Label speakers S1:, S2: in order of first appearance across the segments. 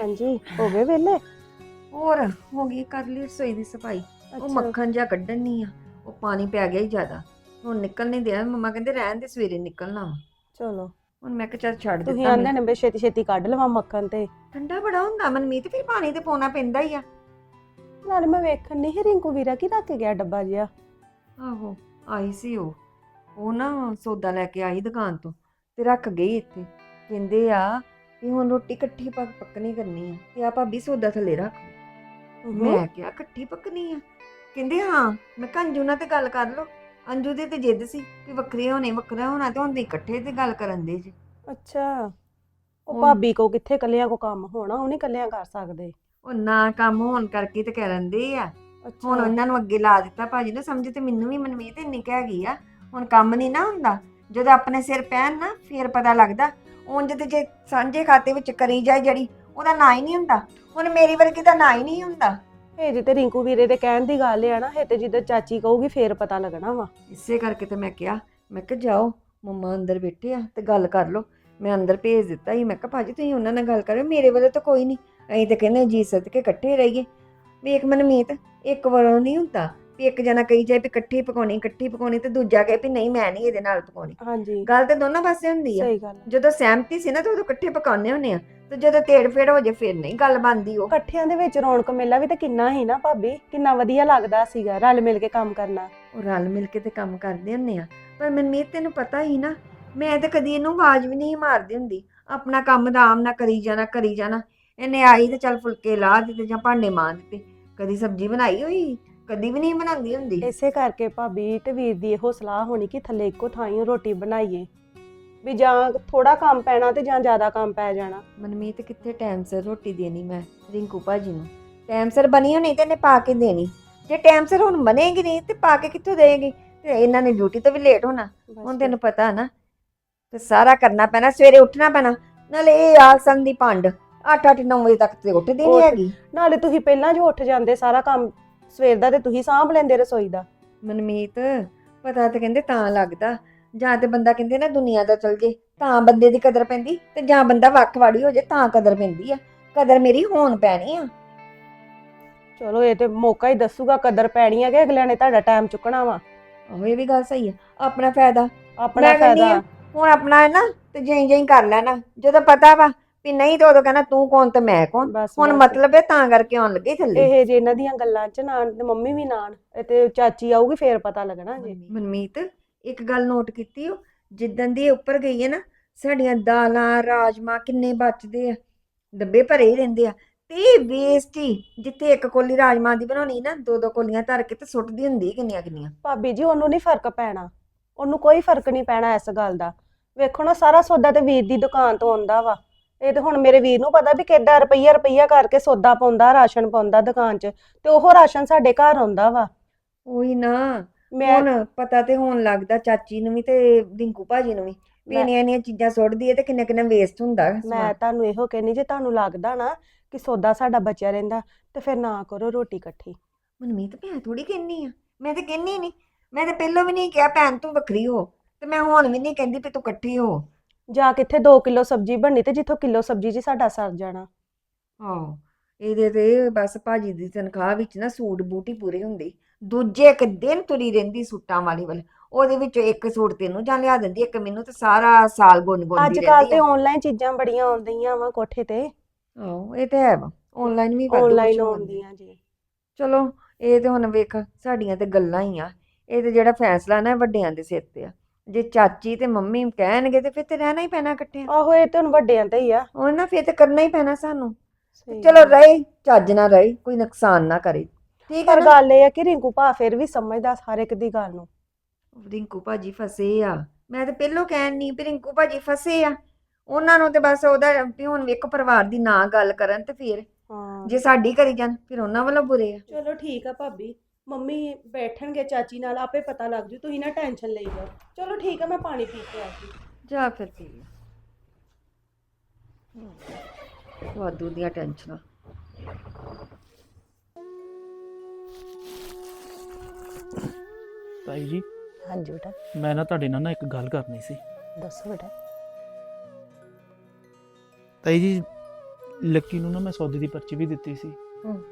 S1: ਹਾਂਜੀ ਹੋ ਗਏ ਵੇਲੇ?
S2: ਹੋਰ ਹੋ ਗਈ ਕਰ ਲਈ ਰਸੋਈ ਦੀ ਸਫ਼ਾਈ। ਉਹ ਮੱਖਣ ਜਿਹਾ ਕੱਢਣ ਨਹੀਂ ਆ ਉਹ ਪਾਣੀ ਪੈ ਗਿਆ ਹੀ ਜ਼ਿਆਦਾ। ਹੁਣ ਨਿਕਲ ਨਹੀਂ ਦਿਆ ਮੰਮਾ ਕਹਿੰਦੇ ਰਹਿਣ ਦੇ ਸਵੇਰੇ ਨਿਕਲਣਾ ਵਾ।
S1: ਚਲੋ।
S2: ਹੁਣ ਮੈਂ ਕਿਹਾ ਚੱਲ ਛੱਡ
S1: ਤੁਸੀਂ
S2: ਦਿੱਤਾ
S1: ਆਂਦੇ। ਨੇ ਬੇ ਛੇਤੀ ਛੇਤੀ ਕੱਢ ਲਵਾਂ ਮੱਖਣ ਤੇ।
S2: ਠੰਡਾ ਬੜਾ ਹੁੰਦਾ ਮਨਮੀਤ ਫਿਰ ਪਾਣੀ ਤੇ ਪਾਉਣਾ ਪੈਂਦਾ ਹੀ ਆ।
S1: ਨਾਲੇ ਮੈਂ ਵੇਖਣ ਨਹੀਂ ਰਿੰਕੂ ਵੀਰਾ ਕੀ ਰੱਖ ਗਿਆ ਡੱਬਾ ਜਿਹਾ।
S2: ਆਹੋ ਆਈ ਸੀ ਉਹ। ਉਹ ਨਾ ਸੌਦਾ ਲੈ ਕੇ ਆਈ ਦੁਕਾਨ ਤੋਂ ਤੇ ਰੱਖ ਗਈ ਇੱਥੇ। ਕਹਿੰਦੇ ਆ ਕਿ ਹੁਣ ਰੋਟੀ ਇਕੱਠੀ ਪੱਕ ਪੱਕਣੀ ਕਰਨੀ ਆ ਤੇ ਆ ਭਾਬੀ ਸੌਦਾ ਥੱਲੇ ਰੱਖ। ਮੈਂ ਕਿਹਾ ਇਕੱਠੀ ਪੱਕਣੀ ਆ? ਕਹਿੰਦੇ ਹਾਂ। ਮੈਂ ਕਿਹਾ ਅੰਜੂ ਨਾਲ ਤੇ ਗੱਲ ਕਰ ਲਓ। ਅੰਜੂ ਦੀ ਤੇ ਜਿੱਦ ਸੀ ਕਿ ਵੱਖਰੇ ਹੋਣੇ ਵੱਖਰਾ ਹੋਣਾ ਤੇ ਤੇ ਇਕੱਠੇ ਤੇ ਗੱਲ ਕਰਨ ਦੇ ਜੀ।
S1: ਅੱਛਾ। ਉਹ ਭਾਬੀ ਕੋ ਕਿੱਥੇ ਕੱਲਿਆਂ ਕੋ ਕੰਮ ਹੋਣਾ ਉਹ ਨਹੀਂ ਕੱਲਿਆਂ ਕਰ ਸਕਦੇ।
S2: ਉਹ ਨਾ ਕੰਮ ਹੋਣ ਕਰਕੇ ਤੇ ਕਰਨ ਦੇ ਆ। ਹੁਣ ਉਹਨਾਂ ਨੂੰ ਅੱਗੇ ਲਾ ਦਿੱਤਾ ਭਾਜੀ ਨੇ ਸਮਝ ਤੇ ਮੈਨੂੰ ਵੀ ਮਨਮੀਤ ਇੰਨੀ ਕਹਿ ਗਈ ਆ। ਹੁਣ ਕੰਮ ਨਹੀਂ ਨਾ ਹੁੰਦਾ। ਜਦੋਂ ਆਪਣੇ ਸਿਰ ਪੈਣ ਨਾ ਫੇਰ ਪਤਾ ਲੱਗਦਾ ਉਂਝ ਤੇ ਜੇ ਸਾਂਝੇ ਖਾਤੇ ਵਿੱਚ ਕਰੀ ਜਾਏ ਜਿਹੜੀ ਉਹਦਾ ਨਾਂ ਹੀ ਨਹੀਂ ਹੁੰਦਾ। ਹੁਣ ਮੇਰੀ ਵਰਗੀ ਦਾ ਨਾਂ ਹੀ ਨਹੀਂ ਹੁੰਦਾ।
S1: ਇਹ ਜੇ ਤੇ ਰਿੰਕੂ ਵੀਰੇ ਦੇ ਕਹਿਣ ਦੀ ਗੱਲ ਆ ਨਾ ਇਹ ਤੇ ਜਿੱਦਾਂ ਚਾਚੀ ਕਹੂਗੀ ਫੇਰ ਪਤਾ ਲੱਗਣਾ ਵਾ।
S2: ਇਸੇ ਕਰਕੇ ਤੇ ਮੈਂ ਕਿਹਾ ਮੈਂ ਕਿਹਾ ਜਾਓ ਮੰਮਾ ਅੰਦਰ ਬੈਠੇ ਆ ਤੇ ਗੱਲ ਕਰ ਲਓ। ਮੈਂ ਅੰਦਰ ਭੇਜ ਦਿੱਤਾ ਸੀ ਮੈਂ ਕਿਹਾ ਭਾਜੀ ਤੁਸੀਂ ਉਹਨਾਂ ਨਾਲ ਗੱਲ ਕਰਿਓ ਮੇਰੇ ਵੱਲੋਂ ਤਾਂ ਕੋਈ ਨਹੀਂ। ਅਸੀਂ ਤਾਂ ਕਹਿੰਦੇ ਜੀ ਸਦਕੇ ਇਕੱਠੇ ਰਹੀਏ। ਵੇਖ ਮਨਮੀਤ ਇੱਕ ਵਾਰੋਂ ਨਹੀਂ ਹੁੰਦਾ। ਵੀ ਇੱਕ ਜਣਾ ਕਹੀ ਜਾਏ ਵੀ ਇਕੱਠੀ ਪਕਾਉਣੀ ਇਕੱਠੀ ਪਕਾਉਣੀ ਤੇ ਦੂਜਾ ਕਹੇ ਵੀ ਨਹੀਂ ਮੈਂ ਨਹੀਂ ਇਹਦੇ ਨਾਲ ਪਕਾਉਣੀ।
S1: ਹਾਂਜੀ।
S2: ਗੱਲ ਤੇ ਦੋਨੋਂ ਪਾਸੇ ਹੁੰਦੀ ਆ।
S1: ਸਹੀ ਗੱਲ ਆ।
S2: ਜਦੋਂ ਸਹਿਮਤੀ ਸੀ ਨਾ ਤਾਂ ਉਦੋਂ ਇਕੱਠੇ ਪਕਾਉਂਦੇ ਹੁੰਦੇ ਆ। ਤੇ ਜਦੋਂ ਤੇੜ ਫੇੜ ਹੋ ਜੇ ਫਿਰ ਨਹੀਂ ਗੱਲ ਬਣਦੀ ਉਹ।
S1: ਇਕੱਠਿਆਂ ਦੇ ਵਿੱਚ ਰੌਣਕ ਮੇਲਾ ਵੀ ਤਾਂ ਕਿੰਨਾ ਹੀ ਨਾ ਭਾਬੀ ਕਿੰਨਾ ਵਧੀਆ ਲੱਗਦਾ ਸੀਗਾ ਰਲ ਮਿਲ ਕੇ ਕੰਮ ਕਰਨਾ।
S2: ਉਹ ਰਲ ਮਿਲ ਕੇ ਤੇ ਕੰਮ ਕਰਦੇ ਹੁੰਦੇ ਆ। ਪਰ ਮਨਮੀਤ ਤੈਨੂੰ ਪਤਾ ਹੀ ਨਾ ਮੈਂ ਤੇ ਕਦੀ ਇਹਨੂੰ ਆਵਾਜ਼ ਵੀ ਨਹੀਂ ਮਾਰਦੀ ਹੁੰਦੀ। ਆਪਣਾ ਕੰਮ ਦਾ ਆਮ ਨਾ ਕਰੀ ਜਾਣਾ ਕਰੀ ਜਾਣਾ। ਇਹਨੇ ਆਈ ਤੇ ਚੱਲ ਫੁਲਕੇ ਲਾ ਦਿੱਤੇ ਜਾਂ ਭਾਂਡੇ ਮਾਂ ਦਿੱਤੇ। ਕਦੀ ਸਬਜ਼ੀ ਬਣਾਈ ਹੋਈ? ਕਦੀ ਵੀ ਨਹੀਂ ਬਣਾਉਂਦੀ ਹੁੰਦੀ।
S1: ਇਸੇ ਕਰਕੇ ਭਾਬੀ ਤੇ ਵੀਰ ਦੀ ਇਹੋ ਸਲਾਹ ਹੋਣੀ ਕਿ ਥੱਲੇ ਇੱਕੋ ਥਾਂ ਹੀ ਰੋਟੀ ਬਣਾਈਏ। ਵੀ ਜਾਂ ਥੋੜਾ ਕੰਮ ਪੈਣਾ ਤੇ ਜਾਂ ਜ਼ਿਆਦਾ ਕੰਮ ਪੈ ਜਾਣਾ।
S2: ਮਨਮੀਤ ਕਿੱਥੇ ਟਾਈਮ ਸਿਰ ਰੋਟੀ ਦੇਣੀ ਮੈਂ ਰਿੰਕੂ ਭਾਜੀ ਨੂੰ? ਟਾਈਮ ਸਿਰ ਬਣੀ ਹੋਣੀ ਤੇ ਇਹਨੇ ਪਾ ਕੇ ਦੇਣੀ। ਜੇ ਟਾਈਮ ਸਿਰ ਹੁਣ ਬਣੇਗੀ ਨਹੀਂ ਤੇ ਪਾ ਕੇ ਕਿੱਥੋਂ ਦੇਗੀ ਤੇ ਇਹਨਾਂ ਨੇ ਡਿਊਟੀ ਤੋਂ ਵੀ ਲੇਟ ਹੋਣਾ। ਹੁਣ ਤੈਨੂੰ ਪਤਾ ਨਾ ਤੇ ਸਾਰਾ ਕਰਨਾ ਪੈਣਾ ਸਵੇਰੇ ਉੱਠਣਾ ਪੈਣਾ। ਨਾਲੇ ਇਹ ਆਲਸਨ ਦੀ ਭੰਡ 8-8 9 ਵਜੇ ਤੱਕ ਤੇ ਉੱਠਦੀ ਨਹੀਂ ਹੈਗੀ।
S1: ਨਾਲੇ ਤੁਸੀਂ ਪਹਿਲਾਂ ਜੋ ਉੱਠ ਜਾਂਦੇ ਸਾਰਾ ਕੰਮ ਸਵੇਰ ਦਾ ਤੇ ਤੁਸੀਂ ਸਾਂਭ ਲੈਂਦੇ ਰਸੋਈ ਦਾ।
S2: ਮਨਮੀਤ ਪਤਾ ਤੇ ਕਹਿੰਦੇ ਤਾਂ ਲੱਗਦਾ। ਜਾਂ ਤੇ ਬੰਦਾ ਕਹਿੰਦੇ ਨਾ ਦੁਨੀਆ ਦਾ ਚਲ ਜੇ ਤਾਂ ਬੰਦੇ ਦੀ ਕਦਰ ਪੈਂਦੀ ਤੇ ਜਾਂ ਬੰਦਾ ਵੱਖਵਾੜੀ ਹੋ ਜੇ ਤਾਂ ਕਦਰ ਪੈਂਦੀ ਆ। ਕਦਰ ਮੇਰੀ ਹੋਣ ਪੈਣੀ ਆ।
S1: ਚਲੋ ਇਹ ਤੇ ਮੌਕਾ ਹੀ ਦੱਸੂਗਾ ਕਦਰ ਪੈਣੀ ਹੈ ਕਿ ਅਗਲਿਆਂ ਨੇ ਤੁਹਾਡਾ ਟਾਈਮ ਚੁੱਕਣਾ ਵਾ।
S2: ਉਹ ਇਹ ਵੀ ਗੱਲ ਸਹੀ ਆ। ਆਪਣਾ ਫਾਇਦਾ।
S1: ਆਪਣਾ
S2: ਮੈਂ ਕਹਿੰਦੀ
S1: ਫਾਇਦਾ।
S2: ਆ, ਹੁਣ ਆਪਣਾ ਹੈ ਨਾ ਤੇ ਜਈ ਜਈ ਕਰ ਲੈਣਾ। ਜਦੋਂ ਪਤਾ ਵਾ ਵੀ ਨਹੀਂ ਤੇ ਉਦੋਂ ਕਹਿਣਾ ਤੂੰ ਕੌਣ ਤੇ ਮੈਂ ਕੌਣ?
S1: ਬਸ
S2: ਹੁਣ
S1: ਬਸ।
S2: ਮਤਲਬ ਹੈ ਤਾਂ ਕਰਕੇ ਆਉਣ ਲੱਗੇ ਥੱਲੇ।
S1: ਇਹ ਜੇ ਇਹਨਾਂ ਦੀਆਂ ਗੱਲਾਂ ਚ ਨਾਨ ਤੇ ਮੰਮੀ ਵੀ ਨਾਨ ਇਹ ਤੇ ਚਾਚੀ ਆਊਗੀ ਫੇਰ ਪਤਾ ਲੱਗਣਾ ਜੀ।
S2: ਮਨਮੀਤ ਇੱਕ ਗੱਲ ਨੋਟ ਕੀਤੀ ਉਹ ਜਿੱਦਣ ਦੀ ਇਹ ਉੱਪਰ ਗਈ ਹੈ ਨਾ ਸਾਡੀਆਂ ਦਾਲਾਂ ਰਾਜਮਾ ਕਿੰਨੇ ਬਚਦੇ ਆ ਡੱਬੇ ਭਰੇ ਹੀ ਰਹਿੰਦੇ ਆ। ਤੇ ਵੇਸਟ ਹੀ ਜਿੱਥੇ ਇੱਕ ਕੋਲੀ ਰਾਜਮਾ ਦੀ ਬਣਾਉਣੀ ਨਾ ਦੋ ਦੋ ਕੋਲੀਆਂ ਧਰ ਕੇ ਤੇ ਸੁੱਟਦੀ ਹੁੰਦੀ ਕਿੰਨੀਆਂ ਕਿੰਨੀਆਂ।
S1: ਭਾਬੀ ਜੀ ਉਹਨੂੰ ਨਹੀਂ ਫ਼ਰਕ ਪੈਣਾ। ਉਹਨੂੰ ਕੋਈ ਫ਼ਰਕ ਨਹੀਂ ਪੈਣਾ ਇਸ ਗੱਲ ਦਾ। ਵੇਖੋ ਨਾ ਸਾਰਾ ਸੌਦਾ ਤੇ ਵੀਰ ਦੀ ਦੁਕਾਨ ਤੋਂ ਆਉਂਦਾ ਵਾ। ਇਹ ਤੇ ਹੁਣ ਮੇਰੇ ਵੀਰ ਨੂੰ ਪਤਾ ਵੀ ਕਿੱਦਾਂ ਰੁਪਈਆ ਰੁਪਈਆ ਕਰਕੇ ਸੌਦਾ ਪਾਉਂਦਾ ਰਾਸ਼ਨ ਪਾਉਂਦਾ ਦੁਕਾਨ 'ਚ ਤੇ ਉਹ ਰਾਸ਼ਨ ਸਾਡੇ ਘਰ ਆਉਂਦਾ ਵਾ।
S2: ਉਹੀ ਨਾ
S1: ਮੈਂ
S2: ਹੁਣ ਪਤਾ ਤੇ ਹੋਣ ਲੱਗਦਾ ਚਾਚੀ ਨੂੰ ਵੀ ਤੇ ਰਿੰਕੂ ਭਾਜੀ ਨੂੰ ਵੀ ਵੀ
S1: ਮੈਂ-
S2: ਇੰਨੀਆਂ ਚੀਜ਼ਾਂ ਸੁੱਟਦੀ ਹੈ ਤੇ ਕਿੰਨਾ ਕਿੰਨਾ ਵੇਸਟ ਹੁੰਦਾ
S1: ਮੈਂ
S2: ਸਮਾਨ।
S1: ਤੁਹਾਨੂੰ ਇਹੋ ਕਹਿੰਨੀ ਜੇ ਤੁਹਾਨੂੰ ਲੱਗਦਾ ਨਾ ਕਿ ਸੌਦਾ ਸਾਡਾ ਬਚਿਆ ਰਹਿੰਦਾ ਤੇ ਫਿਰ ਨਾ ਕਰੋ ਰੋਟੀ ਇਕੱਠੀ।
S2: ਮਨਮੀਤ ਮੈਂ ਥੋੜੀ ਕਹਿੰਨੀ ਆ ਮੈਂ ਤੇ ਕਹਿੰਨੀ ਨਹੀਂ ਮੈਂ ਤੇ ਪਹਿਲਾਂ ਵੀ ਨਹੀਂ ਕਿਹਾ ਭੈਣ ਤੂੰ ਵੱਖਰੀ ਹੋ ਤੇ ਮੈਂ ਹੁਣ ਵੀ ਨਹੀਂ ਕਹਿੰਦੀ ਵੀ ਤੂੰ ਇਕੱਠੀ ਹੋ।
S1: ਜਾਂ ਕਿੱਥੇ 2 ਕਿਲੋ ਸਬਜ਼ੀ ਬਣਨੀ ਤੇ ਜਿੱਥੋਂ ਕਿਲੋ ਸਬਜ਼ੀ 'ਚ ਸਾਡਾ ਸਰ ਜਾਣਾ।
S2: ਆਹੋ ਇਹਦੇ ਤੇ ਬਸ ਭਾਜੀ ਦੀ ਤਨਖਾਹ ਵਿੱਚ ਨਾ ਸੂਟ ਬੂਟੀ ਪੂਰੇ ਹੁੰਦੇ। ਦੂਜੇ ਇੱਕ ਦਿਨ ਤੁਰੀ ਰਹਿੰਦੀ ਸੂਟਾਂ ਵਾਲੀ ਵੱਲ ਉਹਦੇ ਵਿੱਚੋਂ ਇੱਕ ਸੂਟ ਤੈਨੂੰ ਜਾਂ ਲਿਆ ਦਿੰਦੀ ਇੱਕ ਮੈਨੂੰ ਤੇ ਸਾਰਾ ਸਾਲ ਗੁੰਨ ਗੁੰਦੀ
S1: ਅੱਜ ਕੱਲ
S2: ਰਹਿੰਦੀ
S1: ਤੇ
S2: ਆ।
S1: ਆਨਲਾਈਨ ਚੀਜ਼ਾਂ ਬੜੀਆਂ ਆਉਂਦੀਆਂ ਵਾ ਕੋਠੇ ਤੇ।
S2: ਆਹੋ ਇਹ ਤੇ ਹੈ ਵਾ ਆਨਲਾਈਨ ਵੀ ਵਾਧੂ
S1: ਆਨਲਾਈਨ
S2: ਆਉਂਦਾ।
S1: ਆਉਂਦੀਆਂ ਜੀ।
S2: ਚਲੋ ਇਹ ਤੇ ਹੁਣ ਵੇਖ ਸਾਡੀਆਂ ਤੇ ਗੱਲਾਂ ਹੀ ਆ। ਇਹ ਤੇ ਜਿਹੜਾ ਫੈਸਲਾ ਨਾ ਇਹ ਵੱਡਿਆਂ ਦੇ ਸਿਰ ਤੇ ਆ। ਜੇ ਚਾਚੀ ਤੇ ਮੰਮੀ ਕਹਿਣਗੇ ਤੇ ਫਿਰ ਤੇ ਰਹਿਣਾ ਹੀ ਪੈਣਾ ਇਕੱਠੇ
S1: ਆਹੋ ਇਹ ਤੇ ਹੁਣ ਵੱਡਿਆਂ ਤੇ ਹੀ ਆ।
S2: ਉਹ ਨਾ ਫਿਰ ਤੇ ਕਰਨਾ ਹੀ ਪੈਣਾ ਸਾਨੂੰ। ਚਲੋ। ਰਹੇ ਚੱਜ ਨਾ ਰਹੇ ਕੋਈ ਨੁਕਸਾਨ ਨਾ ਕਰੇ। ਠੀਕ ਹੈ
S1: ਪਰ ਗੱਲ ਇਹ ਆ ਕਿ ਰਿੰਕੂ ਭਾ ਫਿਰ ਵੀ ਸਮਝਦਾ ਹਰ ਇੱਕ ਦੀ ਗੱਲ ਨੂੰ।
S2: ਰਿੰਕੂ ਭਾਜੀ ਫਸੇ ਆ। ਮੈਂ ਤੇ ਪਹਿਲੋਂ ਕਹਿਣ ਨਹੀਂ ਵੀ ਰਿੰਕੂ ਭਾਜੀ ਫਸੇ ਆ। ਉਹਨਾਂ ਨੂੰ ਤੇ ਬਸ ਉਹਦਾ ਵੀ ਹੁਣ ਇੱਕ ਪਰਿਵਾਰ ਦੀ ਨਾ ਗੱਲ ਕਰਨ ਤੇ ਫਿਰ ਜੇ ਸਾਡੀ ਕਰੀ ਜਾਣ ਫਿਰ ਉਹਨਾਂ ਵੱਲੋਂ ਬੁਰੇ ਆ।
S1: ਚਲੋ ਠੀਕ ਆ ਭਾਬੀ। ਮੰਮੀ ਬੈਠਣਗੇ ਚਾਚੀ ਨਾਲ ਆਪੇ ਪਤਾ ਲੱਗ ਜੂ ਤੁਸੀਂ ਨਾ ਟੈਨਸ਼ਨ ਲਈ ਜਾਓ। ਚਲੋ ਠੀਕ ਆ ਮੈਂ ਪਾਣੀ ਪੀ ਕੇ ਆਉਂਦੀ।
S2: ਜਾ ਫਿਰ ਪੀ ਲੈ। ਵਾਧੂ ਦੀਆਂ ਟੈਨਸ਼ਨਾਂ।
S3: ਤਾਈ ਜੀ
S1: ਹਾਂਜੀ ਬੇਟਾ।
S3: ਮੈਂ ਨਾ ਤੁਹਾਡੇ ਨਾਲ ਨਾ ਇੱਕ ਗੱਲ ਕਰਨੀ ਸੀ।
S1: ਦੱਸੋ ਬੇਟਾ।
S3: ਤਾਈ ਜੀ ਲੱਕੀ ਨੂੰ ਨਾ ਮੈਂ ਸੌਦੇ ਦੀ ਪਰਚੀ ਵੀ ਦਿੱਤੀ ਸੀ।
S2: ਹੂੰ।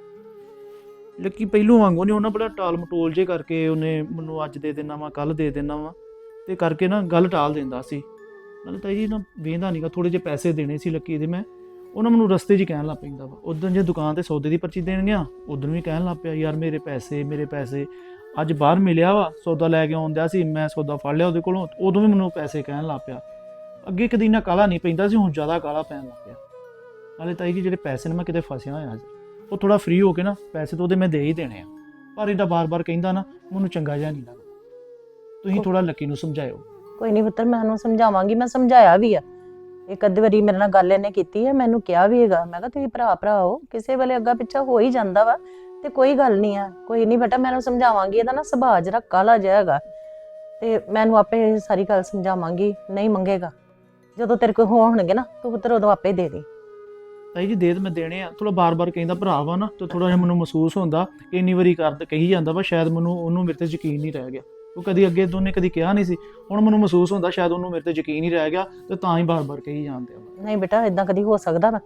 S3: ਲੱਕੀ ਪਹਿਲੋਂ ਵਾਂਗੂ ਨਹੀਂ ਉਹਨਾਂ ਬੜਾ ਟਾਲ ਮਟੋਲ ਜੇ ਕਰਕੇ ਉਹਨੇ ਮੈਨੂੰ ਅੱਜ ਦੇ ਦੇਣਾ ਵਾ ਕੱਲ ਦੇ ਦੇਣਾ ਵਾ, ਤੇ ਕਰਕੇ ਨਾ ਗੱਲ ਟਾਲ ਦਿੰਦਾ ਸੀ। ਨਾਲੇ ਤਾਂ ਜੀ, ਨਾ ਵੇਂਦਾ ਨਹੀਂਗਾ ਥੋੜੇ ਜਿਹੇ ਪੈਸੇ ਦੇਣੇ ਸੀ ਲੱਕੀ ਦੇ ਮੈਂ ਉਹਨਾਂ ਮੈਨੂੰ ਰਸਤੇ 'ਚ ਹੀ ਕਹਿਣ ਲੱਗ ਪੈਂਦਾ ਵਾ। ਉਦੋਂ ਜੇ ਦੁਕਾਨ ਤੇ ਸੌਦੇ ਦੀ ਪਰਚੀ ਦੇਣ ਗਿਆ, ਉਦੋਂ ਵੀ ਕਹਿਣ ਲੱਗ ਪਿਆ, ਯਾਰ ਮੇਰੇ ਪੈਸੇ ਮੇਰੇ ਪੈਸੇ, ਅੱਜ ਬਾਹਰ ਮਿਲਿਆ ਵਾ, ਸੌਦਾ ਲੈ ਕੇ ਆਉਂਦਿਆ ਸੀ, ਮੈਂ ਸੌਦਾ ਫੜ ਲਿਆ ਉਹਦੇ ਕੋਲੋਂ, ਉਦੋਂ ਵੀ ਮੈਨੂੰ ਪੈਸੇ ਕਹਿਣ ਲੱਗ ਪਿਆ। ਅੱਗੇ ਕਦੀ ਨਾ ਕਾਲਾ ਨਹੀਂ ਪੈਂਦਾ ਸੀ, ਹੁਣ ਜ਼ਿਆਦਾ ਕਾਲਾ ਪੈਣ ਲੱਗ ਪਿਆ। ਨਾਲੇ ਤਾਈ ਜੀ, ਜਿਹੜੇ ਪੈਸੇ ਨੇ, ਮੈਂ ਕਿਤੇ ਫਸਿਆ ਹੋਇਆ ਸੀ। ਉਹ ਥੋੜਾ ਫ੍ਰੀ ਹੋ ਕੇ ਨਾ ਪੈਸੇ ਤਾਂ ਉਹਦੇ ਮੈਂ ਦੇ ਹੀ ਦੇਣੇ ਆ। ਪਰ ਇਹਦਾ ਬਾਰ-ਬਾਰ ਕਹਿੰਦਾ ਨਾ ਮੈਨੂੰ ਚੰਗਾ ਜਿਹਾ ਨਹੀਂ ਲੱਗਦਾ। ਤੁਸੀਂ ਥੋੜਾ ਲੱਕੀ ਨੂੰ ਸਮਝਾਇਓ।
S4: ਕੋਈ ਨਹੀਂ ਪੁੱਤਰ ਮੈਂ ਉਹਨੂੰ ਸਮਝਾਵਾਂਗੀ ਮੈਂ ਸਮਝਾਇਆ ਵੀ ਆ। ਇੱਕ ਅੱਧੀ ਵਾਰੀ ਮੇਰੇ ਨਾਲ ਗੱਲ ਇਹਨੇ ਕੀਤੀ ਹੈ ਮੈਨੂੰ ਕਿਹਾ ਵੀ ਹੈਗਾ। ਮੈਂ ਕਿਹਾ ਤੁਸੀਂ ਭਰਾ ਭਰਾ ਹੋ ਕਿਸੇ ਵੇਲੇ ਅੱਗਾ ਪਿੱਛਾ ਹੋ ਹੀ ਜਾਂਦਾ ਵਾ ਤੇ ਕੋਈ ਗੱਲ ਨਹੀਂ ਆ ਕੋਈ ਨਹੀਂ ਬੇਟਾ ਮੈਂ ਉਹਨੂੰ ਸਮਝਾਵਾਂਗੀ ਇਹਦਾ ਨਾ ਸੁਭਾਅ ਜਰਾ ਕਾਲਾ ਜਿਹਾ ਹੈਗਾ। ਤੇ ਮੈਨੂੰ ਆਪੇ ਸਾਰੀ ਗੱਲ ਸਮਝਾਵਾਂਗੀ ਨਹੀਂ ਮੰਗੇਗਾ। ਜਦੋਂ ਤੇਰੇ ਕੋਲ ਹੋਣਗੇ ਨਾ ਤੂੰ ਪੁੱਤਰ ਉਦੋਂ ਆਪੇ ਦੇ ਦੇ।
S3: ਤਾਈ ਜੀ ਦੇ ਮੈਂ ਦੇਣੇ ਆ। ਥੋੜਾ ਬਾਰ-ਬਾਰ ਕਹਿੰਦਾ ਭਰਾ ਵਾ ਨਾ ਤੇ ਥੋੜਾ ਜਿਹਾ ਮੈਨੂੰ ਮਹਿਸੂਸ ਹੁੰਦਾ ਕਿ ਇੰਨੀ ਵਾਰੀ ਕਰਦ ਕਹੀ ਜਾਂਦਾ ਵਾ ਸ਼ਾਇਦ ਮੈਨੂੰ ਉਹਨੂੰ ਮੇਰੇ ਤੇ ਯਕੀਨ ਨਹੀਂ ਰਹਿ ਗਿਆ। ਉਹ ਕਦੀ ਅੱਗੇ ਦੋਨੇ ਕਦੀ ਕਿਹਾ ਨਹੀਂ ਸੀ। ਹੁਣ ਮੈਨੂੰ ਮਹਿਸੂਸ ਹੁੰਦਾ ਸ਼ਾਇਦ ਉਹਨੂੰ ਮੇਰੇ ਤੇ ਯਕੀਨ ਨਹੀਂ ਰਹਿ ਗਿਆ ਤੇ ਤਾਂ ਹੀ ਬਾਰ-ਬਾਰ ਕਹੀ ਜਾਂਦੇ ਆ।
S4: ਨਹੀਂ ਬੇਟਾ ਇਦਾਂ ਕਦੀ ਹੋ ਸਕਦਾ ਵਾ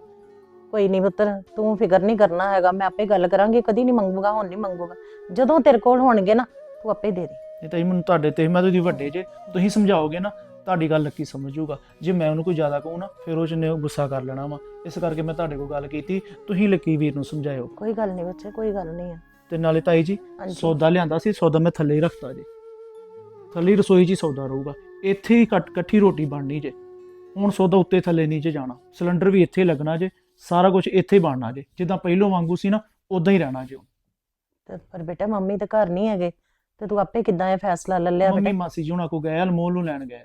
S4: ਕੋਈ ਨਹੀਂ ਪੁੱਤਰ ਤੂੰ ਫਿਕਰ ਨਹੀਂ ਕਰਨਾ ਹੈਗਾ ਮੈਂ ਆਪੇ ਗੱਲ ਕਰਾਂਗੀ ਕਦੀ ਨਹੀਂ ਮੰਗੂਗਾ ਹੁਣ ਨਹੀਂ ਮੰਗੂਗਾ। ਜਦੋਂ ਤੇਰੇ ਕੋਲ ਹੋਣਗੇ ਨਾ ਤੂੰ ਆਪੇ ਦੇ ਦੇ।
S3: ਨਹੀਂ ਤਾਂ ਜੀ ਮੈਨੂੰ ਤੁਹਾਡੇ ਤੇ ਮੈਂ ਤੁਸੀਂ ਵੱਡੇ ਜੇ ਤੁਸੀਂ ਸਮਝਾਓਗੇ ਨਾ ਤੁਹਾਡੀ ਗੱਲ ਲੱਕੀ ਸਮਝੂਗਾ ਜੇ ਮੈਂ ਉਹਨੂੰ ਕੋਈ ਜ਼ਿਆਦਾ ਕਹੂੰ ਨਾ ਫਿਰ ਉਹ ਚਨੇ ਗੁੱਸਾ ਕਰ ਲੈਣਾ ਵਾ। ਇਸ ਕਰਕੇ ਮੈਂ ਤੁਹਾਡੇ ਕੋਲ ਗੱਲ ਕੀਤੀ। ਤੁਸੀਂ ਲੱਕੀ ਵੀਰ ਨੂੰ ਸਮਝਾਇਓ।
S4: ਕੋਈ ਗੱਲ ਨਹੀਂ ਬੱਚੇ ਕੋਈ ਗੱਲ ਨਹੀਂ ਆ।
S3: ਤੇ ਨਾਲੇ ਤਾਈ ਜੀ ਸੌਦਾ ਲਿਆਂਦਾ ਸੀ ਸੌਦਾ ਮੈਂ ਥੱਲੇ ਹੀ ਰੱਖਤਾ ਜੀ। ਥੱਲੇ ਹੀ ਰਸੋਈ 'ਚ ਹੀ ਸੌਦਾ ਰਹੂਗਾ। ਇੱਥੇ ਹੀ ਕੱਟ ਇਕੱਠੀ ਰੋਟੀ ਬਣਨੀ ਜੇ। ਹੁਣ ਸੌਦਾ ਉੱਤੇ ਥੱਲੇ ਜੇ ਜਾਣਾ। ਸਿਲੰਡਰ ਵੀ ਇੱਥੇ ਲੱਗਣਾ ਜੇ। ਸਾਰਾ ਕੁਝ ਇੱਥੇ ਹੀ ਬਣਨਾ ਜੇ। ਜਿੱਦਾਂ ਪਹਿਲੋਂ ਵਾਂਗੂ ਸੀ ਨਾ ਉਦਾਂ ਹੀ ਰਹਿਣਾ ਜੇ
S4: ਤੇ ਪਰ ਬੇਟਾ ਮੰਮੀ ਤਾਂ ਘਰ ਨਹੀਂ ਹੈਗੇ। ਤੇ ਤੂੰ ਆਪੇ ਕਿੱਦਾਂ ਇਹ ਫੈਸਲਾ ਲੈ ਲਿਆ
S3: ਮੰਮੀ
S4: ਬੇਟਾ
S3: ਮਾਸੀ ਜੀ ਹੁਣਾਂ ਕੋ ਗਏ ਅਨਮੋਲ ਨੂੰ ਲੈਣ ਗਏ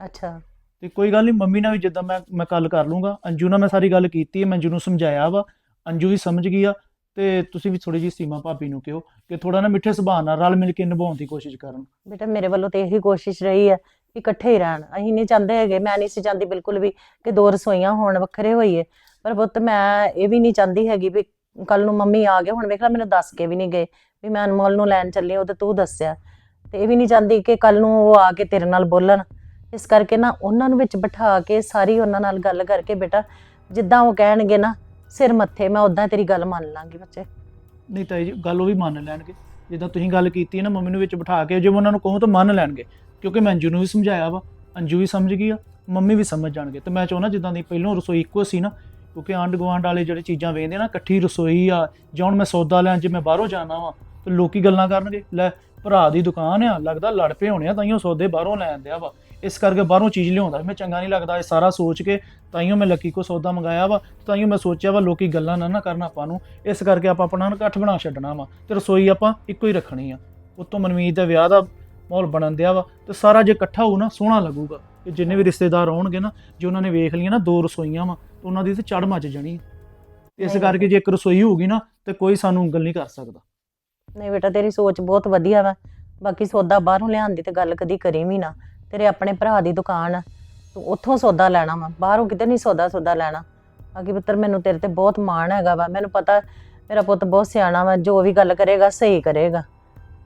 S4: ਅੱਛਾ।
S3: ਤੇ ਕੋਈ ਗੱਲ ਨਹੀਂ ਮੰਮੀ ਨਾਲ ਵੀ ਜਿੱਦਾਂ ਮੈਂ ਮੈਂ ਕੱਲ ਕਰ ਲੂੰਗਾ। ਅੰਜੂ ਨਾਲ ਮੈਂ ਸਾਰੀ ਗੱਲ ਕੀਤੀ ਹੈ ਮੈਂ ਅੰਜੂ ਨੂੰ ਸਮਝਾਇਆ ਵਾ। ਅੰਜੂ ਵੀ ਸਮਝ ਗਈ ਆ ਤੇ ਤੁਸੀਂ ਵੀ ਥੋੜੀ ਜਿਹੀ ਸੀਮਾ ਭਾਬੀ ਨੂੰ ਕਿਹੋ ਕਿ ਥੋੜਾ ਨਾ ਮਿੱਠੇ ਸੁਭਾਅ ਨਾਲ ਰਲ ਮਿਲ ਕੇ ਨਿਭਾਉਣ ਦੀ ਕੋਸ਼ਿਸ਼ ਕਰਨ।
S4: ਬੇਟਾ ਮੇਰੇ ਵੱਲੋਂ ਤੇ ਇਹੀ ਕੋਸ਼ਿਸ਼ ਰਹੀ ਹੈ ਕਿ ਇਕੱਠੇ ਹੀ ਰਹਿਣ। ਅਸੀਂ ਨਹੀਂ ਚਾਹੁੰਦੇ ਹੈਗੇ ਮੈਂ ਨਹੀਂ ਸੀ ਚਾਹੁੰਦੀ ਬਿਲਕੁਲ ਵੀ ਕਿ ਦੋ ਰਸੋਈਆਂ ਹੋਣ ਵੱਖਰੇ ਹੋਈਏ। ਪਰ ਪੁੱਤ ਮੈਂ ਇਹ ਵੀ ਨਹੀਂ ਚਾਹੁੰਦੀ ਹੈਗੀ ਵੀ ਕੱਲ ਨੂੰ ਮੰਮੀ ਆ ਗਏ ਹੁਣ। ਵੇਖ ਲੈ ਮੈਨੂੰ ਦੱਸ ਕੇ ਵੀ ਨਹੀਂ ਗਏ ਵੀ ਮੈਂ ਅਨਮੋਲ ਨੂੰ ਲੈਣ ਚੱਲੀ ਉਹ ਤੇ ਤੂੰ ਦੱਸਿਆ। ਤੇ ਇਹ ਵੀ ਨਹੀਂ ਚਾਹੁੰਦੀ ਕਿ ਕੱਲ ਨੂੰ ਉਹ ਆ ਕੇ ਤੇਰੇ ਨਾਲ ਬੋਲਣ। ਇਸ ਕਰਕੇ ਨਾ ਉਹਨਾਂ ਨੂੰ ਵਿੱਚ ਬਿਠਾ ਕੇ ਸਾਰੀ ਉਹਨਾਂ ਨਾਲ ਗੱਲ ਕਰਕੇ ਬੇਟਾ, ਜਿੱਦਾਂ ਉਹ ਕਹਿਣਗੇ ਨਾ, ਸਿਰ ਮੱਥੇ, ਮੈਂ ਉਦਾਂ ਤੇਰੀ ਗੱਲ ਮੰਨ ਲਾਂਗੀ ਬੱਚੇ।
S3: ਨਹੀਂ ਤਾਂ ਜੀ, ਗੱਲ ਉਹ ਵੀ ਮੰਨ ਲੈਣਗੇ। ਜਿੱਦਾਂ ਤੁਸੀਂ ਗੱਲ ਕੀਤੀ ਨਾ ਮੰਮੀ ਨੂੰ ਵਿੱਚ ਬਿਠਾ ਕੇ, ਜੇ ਮੈਂ ਉਹਨਾਂ ਨੂੰ ਕਹੂੰ ਤਾਂ ਮੰਨ ਲੈਣਗੇ। ਕਿਉਂਕਿ ਮੈਂ ਅੰਜੂ ਨੂੰ ਵੀ ਸਮਝਾਇਆ ਵਾ, ਅੰਜੂ ਵੀ ਸਮਝ ਗਈ ਆ, ਮੰਮੀ ਵੀ ਸਮਝ ਜਾਣਗੇ। ਤੇ ਮੈਂ ਚਾਹੁੰਦਾ ਜਿੱਦਾਂ ਦੀ ਪਹਿਲੋਂ ਰਸੋਈ ਇੱਕੋ ਸੀ ਨਾ, ਕਿਉਂਕਿ ਆਂਢ ਗੁਆਂਢ ਵਾਲੇ ਜਿਹੜੇ ਚੀਜ਼ਾਂ ਵੇਚਦੇ ਨਾ, ਇਕੱਠੀ ਰਸੋਈ ਆ, ਜਾਂ ਹੁਣ ਮੈਂ ਸੌਦਾ ਲੈਣ, ਜੇ ਮੈਂ ਬਾਹਰੋਂ ਜਾਣਾ ਵਾ, ਤੇ ਲੋਕੀ ਗੱਲਾਂ ਕਰਨਗੇ, ਲੈ ਭਰਾ ਦੀ ਦੁਕਾਨ ਆ, ਲੱਗਦਾ ਲੜ ਪਏ ਹੋਣੇ ਆ ਤਾਈਓ ਸੌਦੇ ਬਾਹਰੋਂ ਲੈ ਆਂਦੇ ਆ ਵਾ। ਇਸ ਕਰਕੇ ਬਾਹਰੋਂ ਚੀਜ਼ ਲਿਆਉਂਦਾ। ਮੈਂ ਚੰਗਾ ਨਹੀਂ ਲੱਗਦਾ ਇਹ ਸਾਰਾ ਸੋਚ ਕੇ ਤਾਈਓ ਮੈਂ ਲੱਕੀ ਕੋ ਸੌਦਾ ਮੰਗਾਇਆ ਵਾ ਤਾਈਓ ਮੈਂ ਸੋਚਿਆ ਵਾ ਲੋਕੀ ਗੱਲਾਂ ਨਾ ਨਾ ਕਰਨ ਆਪਾਂ ਨੂੰ। ਇਸ ਕਰਕੇ ਆਪਾਂ ਆਪਣਾ ਇਕੱਠ ਬਣਾ ਛੱਡਣਾ ਵਾ ਤੇ ਰਸੋਈ ਆਪਾਂ ਇੱਕੋ ਹੀ ਰੱਖਣੀ ਆ। ਉਤੋਂ ਮਨਮੀਤ ਦਾ ਵਿਆਹ ਦਾ ਮਾਹੌਲ ਬਣਨ ਦਿਆ ਵਾ ਤੇ ਸਾਰਾ ਜੇ ਇਕੱਠਾ ਹੋਊ ਨਾ ਸੋਹਣਾ ਲੱਗੂਗਾ। ਕਿ ਜਿੰਨੇ ਵੀ ਰਿਸ਼ਤੇਦਾਰ ਆਉਣਗੇ ਨਾ ਜੇ ਉਹਨਾਂ ਨੇ ਵੇਖ ਲਈਆਂ ਨਾ ਦੋ ਰਸੋਈਆਂ ਵਾ ਤੇ ਉਹਨਾਂ ਦੀ ਤੇ ਚੜ ਮੱਚ ਜਾਣੀ। ਇਸ ਕਰਕੇ ਜੇ ਇੱਕ ਰਸੋਈ ਹੋਊਗੀ ਨਾ ਤੇ ਕੋਈ ਸਾਨੂੰ ਗੱਲ ਨਹੀਂ ਕਰ ਸਕਦਾ।
S4: ਨਹੀਂ ਬੇਟਾ ਤੇਰੀ ਸੋਚ ਬਹੁਤ ਵਧੀਆ ਵਾ। ਬਾਕੀ ਸੌਦਾ ਬਾਹਰੋਂ ਲਿਆਉਣ ਦੀ ਤੇ ਗੱਲ ਕਦੀ ਕਰੀ ਵੀ ਨਾ। ਤੇਰੇ ਆਪਣੇ ਭਰਾ ਦੀ ਦੁਕਾਨ ਆ, ਤੂੰ ਉੱਥੋਂ ਸੌਦਾ ਲੈਣਾ ਵਾ, ਬਾਹਰੋਂ ਕਿਤੇ ਨਹੀਂ ਸੌਦਾ ਸੌਦਾ ਲੈਣਾ। ਬਾਕੀ ਪੁੱਤਰ, ਮੈਨੂੰ ਤੇਰੇ ਤੇ ਬਹੁਤ ਮਾਣ ਹੈਗਾ ਵਾ। ਮੈਨੂੰ ਪਤਾ ਮੇਰਾ ਪੁੱਤ ਬਹੁਤ ਸਿਆਣਾ ਵਾ, ਜੋ ਵੀ ਗੱਲ ਕਰੇਗਾ, ਸਹੀ ਕਰੇਗਾ।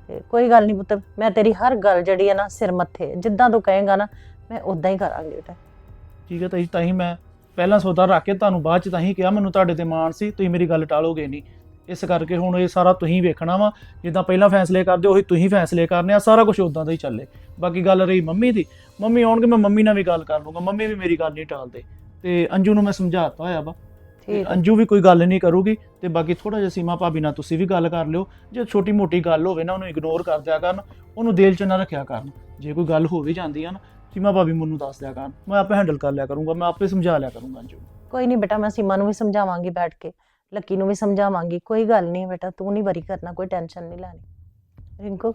S4: ਤੇ ਕੋਈ ਗੱਲ ਨਹੀਂ ਪੁੱਤਰ, ਮੈਂ ਤੇਰੀ ਹਰ ਗੱਲ ਜਿਹੜੀ ਹੈ ਨਾ ਸਿਰ ਮੱਥੇ, ਜਿੱਦਾਂ ਤੂੰ ਕਹੇਗਾ ਨਾ, ਮੈਂ ਉਦਾਂ ਹੀ ਕਰਾਂਗੀ ਬੇਟਾ।
S3: ਠੀਕ ਹੈ ਤਾਂ ਜੀ ਤਾਂ ਹੀ ਮੈਂ ਪਹਿਲਾਂ ਸੌਦਾ ਰੱਖ ਕੇ ਤੁਹਾਨੂੰ ਬਾਅਦ ਚ ਤਾਂ ਹੀ ਕਿਹਾ, ਮੈਨੂੰ ਤੁਹਾਡੇ ਤੇ ਮਾਣ ਸੀ, ਤੁਸੀਂ ਮੇਰੀ ਗੱਲ ਟਾਲੋਗੇ ਨਹੀਂ। ਇਸ ਕਰਕੇ ਹੁਣ ਇਹ ਸਾਰਾ ਤੁਸੀਂ ਵੇਖਣਾ ਵਾ ਜਿੱਦਾਂ ਪਹਿਲਾਂ ਫੈਸਲੇ ਕਰਦੇ ਉਹੀ ਤੁਸੀਂ ਫੈਸਲੇ ਕਰਨੇ ਆ ਸਾਰਾ ਕੁਝ ਉਦਾਂ ਦਾ ਹੀ ਚੱਲੇ। ਬਾਕੀ ਗੱਲ ਰਹੀ ਮੰਮੀ ਦੀ ਮੰਮੀ ਆਉਣਗੇ ਮੈਂ ਮੰਮੀ ਨਾਲ ਵੀ ਗੱਲ ਕਰ ਲੂੰਗਾ ਮੰਮੀ ਵੀ ਮੇਰੀ ਗੱਲ ਨਹੀਂ ਟਾਲਦੇ। ਤੇ ਅੰਜੂ ਨੂੰ ਮੈਂ ਸਮਝਾਤਾ ਹੋਇਆ ਵਾ ਤੇ ਅੰਜੂ ਵੀ ਕੋਈ ਗੱਲ ਨਹੀਂ ਕਰੂਗੀ ਤੇ ਬਾਕੀ ਥੋੜਾ ਜਿਹਾ ਸੀਮਾ ਭਾਬੀ ਨਾਲ ਤੁਸੀਂ ਵੀ ਗੱਲ ਕਰ ਲਿਓ ਜੇ ਛੋਟੀ ਮੋਟੀ ਗੱਲ ਹੋਵੇ ਨਾ ਉਹਨੂੰ ਇਗਨੋਰ ਕਰ ਦਿਆ ਕਰਨ ਉਹਨੂੰ ਦਿਲ 'ਚ ਨਾ ਰੱਖਿਆ ਕਰਨ। ਜੇ ਕੋਈ ਗੱਲ ਹੋ ਵੀ ਜਾਂਦੀ ਆ ਨਾ ਸੀਮਾ ਭਾਬੀ ਮੈਨੂੰ ਦੱਸ ਦਿਆ ਕਰਨ ਮੈਂ ਆਪੇ ਹੈਂਡਲ ਕਰ ਲਿਆ ਕਰੂੰਗਾ ਮੈਂ ਆਪੇ ਸਮਝਾ ਲਿਆ ਕਰੂੰਗਾ ਅੰਜੂ।
S4: ਕੋਈ ਨਹੀਂ ਬੇਟਾ ਮੈਂ ਸੀਮਾ ਨੂੰ ਵੀ ਸਮਝਾਵਾਂਗੀ ਬੈਠ ਕੇ। ਲੱਕੀ ਨੂੰ ਵੀ ਸਮਝਾਵਾਂਗੀ ਕੋਈ ਗੱਲ ਨਹੀਂ ਬੇਟਾ ਤੂੰ ਨਹੀਂ ਵਰੀ ਕਰਨਾ ਕੋਈ ਟੈਨਸ਼ਨ ਨਹੀਂ ਲੈਣੀ। ਰਿੰਕੂ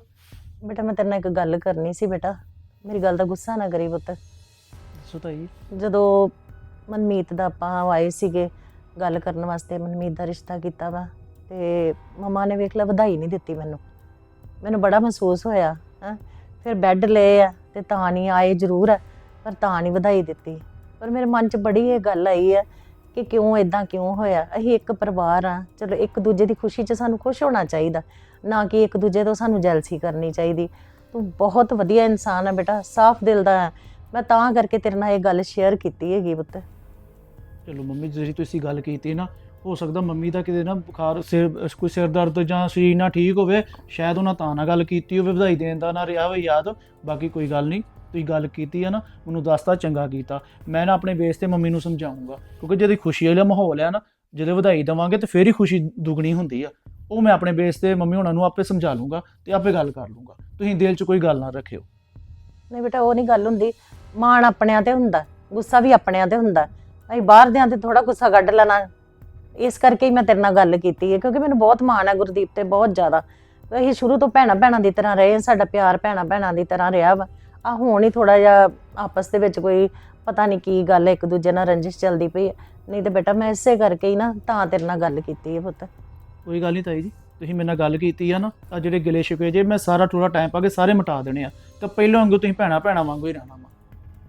S4: ਬੇਟਾ ਮੈਂ ਤੇਰੇ ਨਾਲ ਇੱਕ ਗੱਲ ਕਰਨੀ ਸੀ ਬੇਟਾ ਮੇਰੀ ਗੱਲ ਦਾ ਗੁੱਸਾ ਨਾ ਕਰੀ ਪੁੱਤ।
S3: ਦੱਸੋ ਤਾਂ ਜੀ
S4: ਜਦੋਂ ਮਨਮੀਤ ਦਾ ਆਪਾਂ ਆਏ ਸੀਗੇ ਗੱਲ ਕਰਨ ਵਾਸਤੇ ਮਨਮੀਤ ਦਾ ਰਿਸ਼ਤਾ ਕੀਤਾ ਵਾ ਤੇ ਮਮਾ ਨੇ ਵੇਖ ਲਾ ਵਧਾਈ ਨਹੀਂ ਦਿੱਤੀ ਮੈਨੂੰ। ਮੈਨੂੰ ਬੜਾ ਮਹਿਸੂਸ ਹੋਇਆ ਹਾਂ। ਫਿਰ ਬੈੱਡ ਲਏ ਆ ਤੇ ਤਾਂ ਨਹੀਂ ਆਏ ਜ਼ਰੂਰ ਆ ਪਰ ਤਾਂ ਨਹੀਂ ਵਧਾਈ ਦਿੱਤੀ। ਪਰ ਮੇਰੇ ਮਨ 'ਚ ਬੜੀ ਇਹ ਗੱਲ ਆਈ ਹੈ ਕਿ ਕਿਉਂ ਇਦਾਂ ਕਿਉਂ ਹੋਇਆ? ਅਸੀਂ ਇੱਕ ਪਰਿਵਾਰ ਆ। ਚਲੋ, ਇੱਕ ਦੂਜੇ ਦੀ ਖੁਸ਼ੀ 'ਚ ਸਾਨੂੰ ਖੁਸ਼ ਹੋਣਾ ਚਾਹੀਦਾ। ਨਾ ਕਿ ਇੱਕ ਦੂਜੇ ਤੋਂ ਸਾਨੂੰ ਜੈਲਸੀ ਕਰਨੀ ਚਾਹੀਦੀ। ਤੂੰ ਬਹੁਤ ਵਧੀਆ ਇਨਸਾਨ ਆ ਬੇਟਾ, ਸਾਫ਼ ਦਿਲ ਦਾ ਆ। ਮੈਂ ਤਾਂ ਕਰਕੇ ਤੇਰੇ ਨਾਲ ਇਹ ਗੱਲ ਸ਼ੇਅਰ ਕੀਤੀ ਹੈਗੀ ਪੁੱਤ।
S3: ਚਲੋ ਮੰਮੀ, ਜਿਹੜੀ ਤੁਸੀਂ ਗੱਲ ਕੀਤੀ ਨਾ, ਹੋ ਸਕਦਾ ਮੰਮੀ ਦਾ ਕਿਤੇ ਨਾ ਬੁਖਾਰ, ਸਿਰ ਕੋਈ ਸਿਰ ਦਰਦ ਜਾਂ ਸਰੀਰ ਨਾ ਠੀਕ ਹੋਵੇ, ਸ਼ਾਇਦ ਉਹਨਾਂ ਤਾਂ ਨਾ ਗੱਲ ਕੀਤੀ ਹੋਵੇ, ਵਧਾਈ ਦੇਣ ਦਾ ਨਾ ਰਿਹਾ ਹੋਵੇ, ਯਾਦ। ਬਾਕੀ ਕੋਈ ਗੱਲ ਨਹੀਂ। ਤੁਸੀਂ ਗੱਲ ਕੀਤੀ ਆ ਨਾ, ਮੈਨੂੰ ਦੱਸਤਾ ਚੰਗਾ ਕੀਤਾ। ਮੈਂ ਨਾ ਆਪਣੇ ਬੇਸ ਤੇ ਮੰਮੀ ਨੂੰ ਸਮਝਾਉਂਗਾ, ਕਿਉਂਕਿ ਜਿਹਦੀ ਖੁਸ਼ੀ ਵਾਲਾ ਮਾਹੌਲ ਹੈ ਨਾ ਜਦੋਂ ਵਧਾਈ ਦੇਵਾਂਗੇ ਤੇ ਫੇਰ ਹੀ ਖੁਸ਼ੀ ਦੁੱਗਣੀ ਹੁੰਦੀ ਆ। ਉਹ ਮੈਂ ਆਪਣੇ ਬੇਸ ਤੇ ਮੰਮੀ ਉਹਨਾਂ ਨੂੰ ਆਪੇ ਸਮਝਾ ਲੂੰਗਾ ਤੇ ਆਪੇ ਗੱਲ ਕਰ ਲੂੰਗਾ। ਤੁਸੀਂ ਦਿਲ 'ਚ ਕੋਈ ਗੱਲ ਨਾ ਰੱਖਿਓ।
S4: ਨਹੀਂ ਬੇਟਾ, ਉਹ ਨਹੀਂ ਗੱਲ ਹੁੰਦੀ। ਮਾਣ ਆਪਣਿਆਂ ਤੇ ਹੁੰਦਾ, ਗੁੱਸਾ ਵੀ ਆਪਣਿਆਂ ਤੇ ਹੁੰਦਾ। ਅਸੀਂ ਬਾਹਰ ਦਿਆਂ ਤੇ ਥੋੜਾ ਗੁੱਸਾ ਕੱਢ ਲੈਣਾ। ਇਸ ਕਰਕੇ ਹੀ ਮੈਂ ਤੇਰੇ ਨਾਲ ਗੱਲ ਕੀਤੀ ਹੈ, ਕਿਉਂਕਿ ਮੈਨੂੰ ਬਹੁਤ ਮਾਣ ਹੈ ਗੁਰਦੀਪ ਤੇ ਬਹੁਤ ਜ਼ਿਆਦਾ। ਅਸੀਂ ਸ਼ੁਰੂ ਤੋਂ ਭੈਣਾਂ ਭੈਣਾਂ ਦੀ ਤਰ੍ਹਾਂ ਰਹੇ, ਸਾਡਾ ਪਿਆਰ ਭੈਣਾਂ ਭੈਣਾਂ ਦੀ ਤਰ੍ਹਾਂ ਰਿਹਾ ਵਾ। ਆ ਹੁਣ ਹੀ ਥੋੜਾ ਜਿਹਾ ਆਪਸ ਦੇ ਵਿੱਚ ਕੋਈ ਪਤਾ ਨਹੀਂ ਕੀ ਗੱਲ ਹੈ, ਇੱਕ ਦੂਜੇ ਨਾਲ ਰੰਜਿਸ਼ ਚੱਲਦੀ ਪਈ ਹੈ। ਨਹੀਂ ਤੇ ਬੇਟਾ ਮੈਂ ਇਸੇ ਕਰਕੇ ਹੀ ਨਾ ਤਾਂ ਤੇਰੇ ਨਾਲ ਗੱਲ ਕੀਤੀ ਹੈ ਪੁੱਤ।
S3: ਕੋਈ ਗੱਲ ਨਹੀਂ ਤਾਈ ਜੀ, ਤੁਸੀਂ ਮੇਰੇ ਨਾਲ ਗੱਲ ਕੀਤੀ ਆ ਨਾ, ਤਾਂ ਜਿਹੜੇ ਗਿਲੇ ਸ਼ਿਕਵੇ ਜੇ ਮੈਂ ਸਾਰਾ ਥੋੜਾ ਟਾਈਮ ਪਾ ਕੇ ਸਾਰੇ ਮਿਟਾ ਦੇਣੇ ਆ। ਤਾਂ ਪਹਿਲਾਂ ਵਾਂਗੂ ਤੁਸੀਂ ਭੈਣਾ ਭੈਣਾ ਵਾਂਗੂ ਹੀ ਰਹਿਣਾ ਵਾ।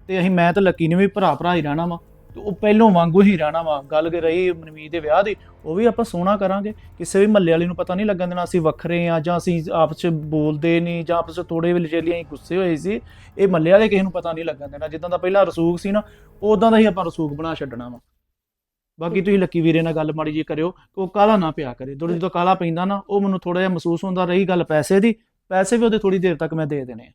S3: ਤੇ ਅਸੀਂ ਮੈਂ ਤਾਂ ਲੱਕੀ ਨੇ ਵੀ ਭਰਾ ਭਰਾ ਹੀ ਰਹਿਣਾ ਵਾ। ਉਹ ਪਹਿਲੋਂ ਵਾਂਗੂ ਹੀ ਰਹਿਣਾ ਵਾ, ਗੱਲ ਕਰ ਰਹੀ ਮਨਮੀਤ ਦੇ ਵਿਆਹ ਦੀ, ਉਹ ਵੀ ਆਪਾਂ ਸੋਹਣਾ ਕਰਾਂਗੇ। ਕਿਸੇ ਵੀ ਮੱਲੇ ਵਾਲੇ ਨੂੰ ਪਤਾ ਨਹੀਂ ਲੱਗਣ ਦੇਣਾ, ਅਸੀਂ ਵੱਖਰੇ ਆ ਜਾਂ ਅਸੀਂ ਆਪਸ ਵਿੱਚ ਬੋਲਦੇ ਨਹੀਂ ਜਾਂ ਆਪਸ ਵਿੱਚ ਥੋੜੇ ਵੇਲੇ ਜਿਹੜੀਆਂ ਅਸੀਂ ਗੁੱਸੇ ਹੋਏ ਸੀ, ਇਹ ਮੱਲੇ ਵਾਲੇ ਕਿਸੇ ਨੂੰ ਪਤਾ ਨਹੀਂ ਲੱਗਣ ਦੇਣਾ। ਜਿੱਦਾਂ ਦਾ ਪਹਿਲਾਂ ਰਸੂਖ ਸੀ ਨਾ, ਉਦਾਂ ਦਾ ਹੀ ਆਪਾਂ ਰਸੂਖ ਬਣਾ ਛੱਡਣਾ ਵਾ। ਬਾਕੀ ਤੁਸੀਂ ਲੱਕੀ ਵੀਰੇ ਨਾਲ ਗੱਲ ਮਾੜੀ ਜੀ ਕਰਿਓ ਕਿ ਉਹ ਕਾਲਾ ਨਾ ਪਿਆ ਕਰੇ। ਜਦੋਂ ਜਦੋਂ ਕਾਲਾ ਪੈਂਦਾ ਨਾ, ਉਹ ਮੈਨੂੰ ਥੋੜਾ ਜਿਹਾ ਮਹਿਸੂਸ ਹੁੰਦਾ, ਰਹੀ ਗੱਲ ਪੈਸੇ ਦੀ, ਪੈਸੇ ਵੀ ਉਹਦੇ ਥੋੜੀ ਦੇਰ ਤੱਕ ਮੈਂ ਦੇ ਦੇਣੇ ਆ।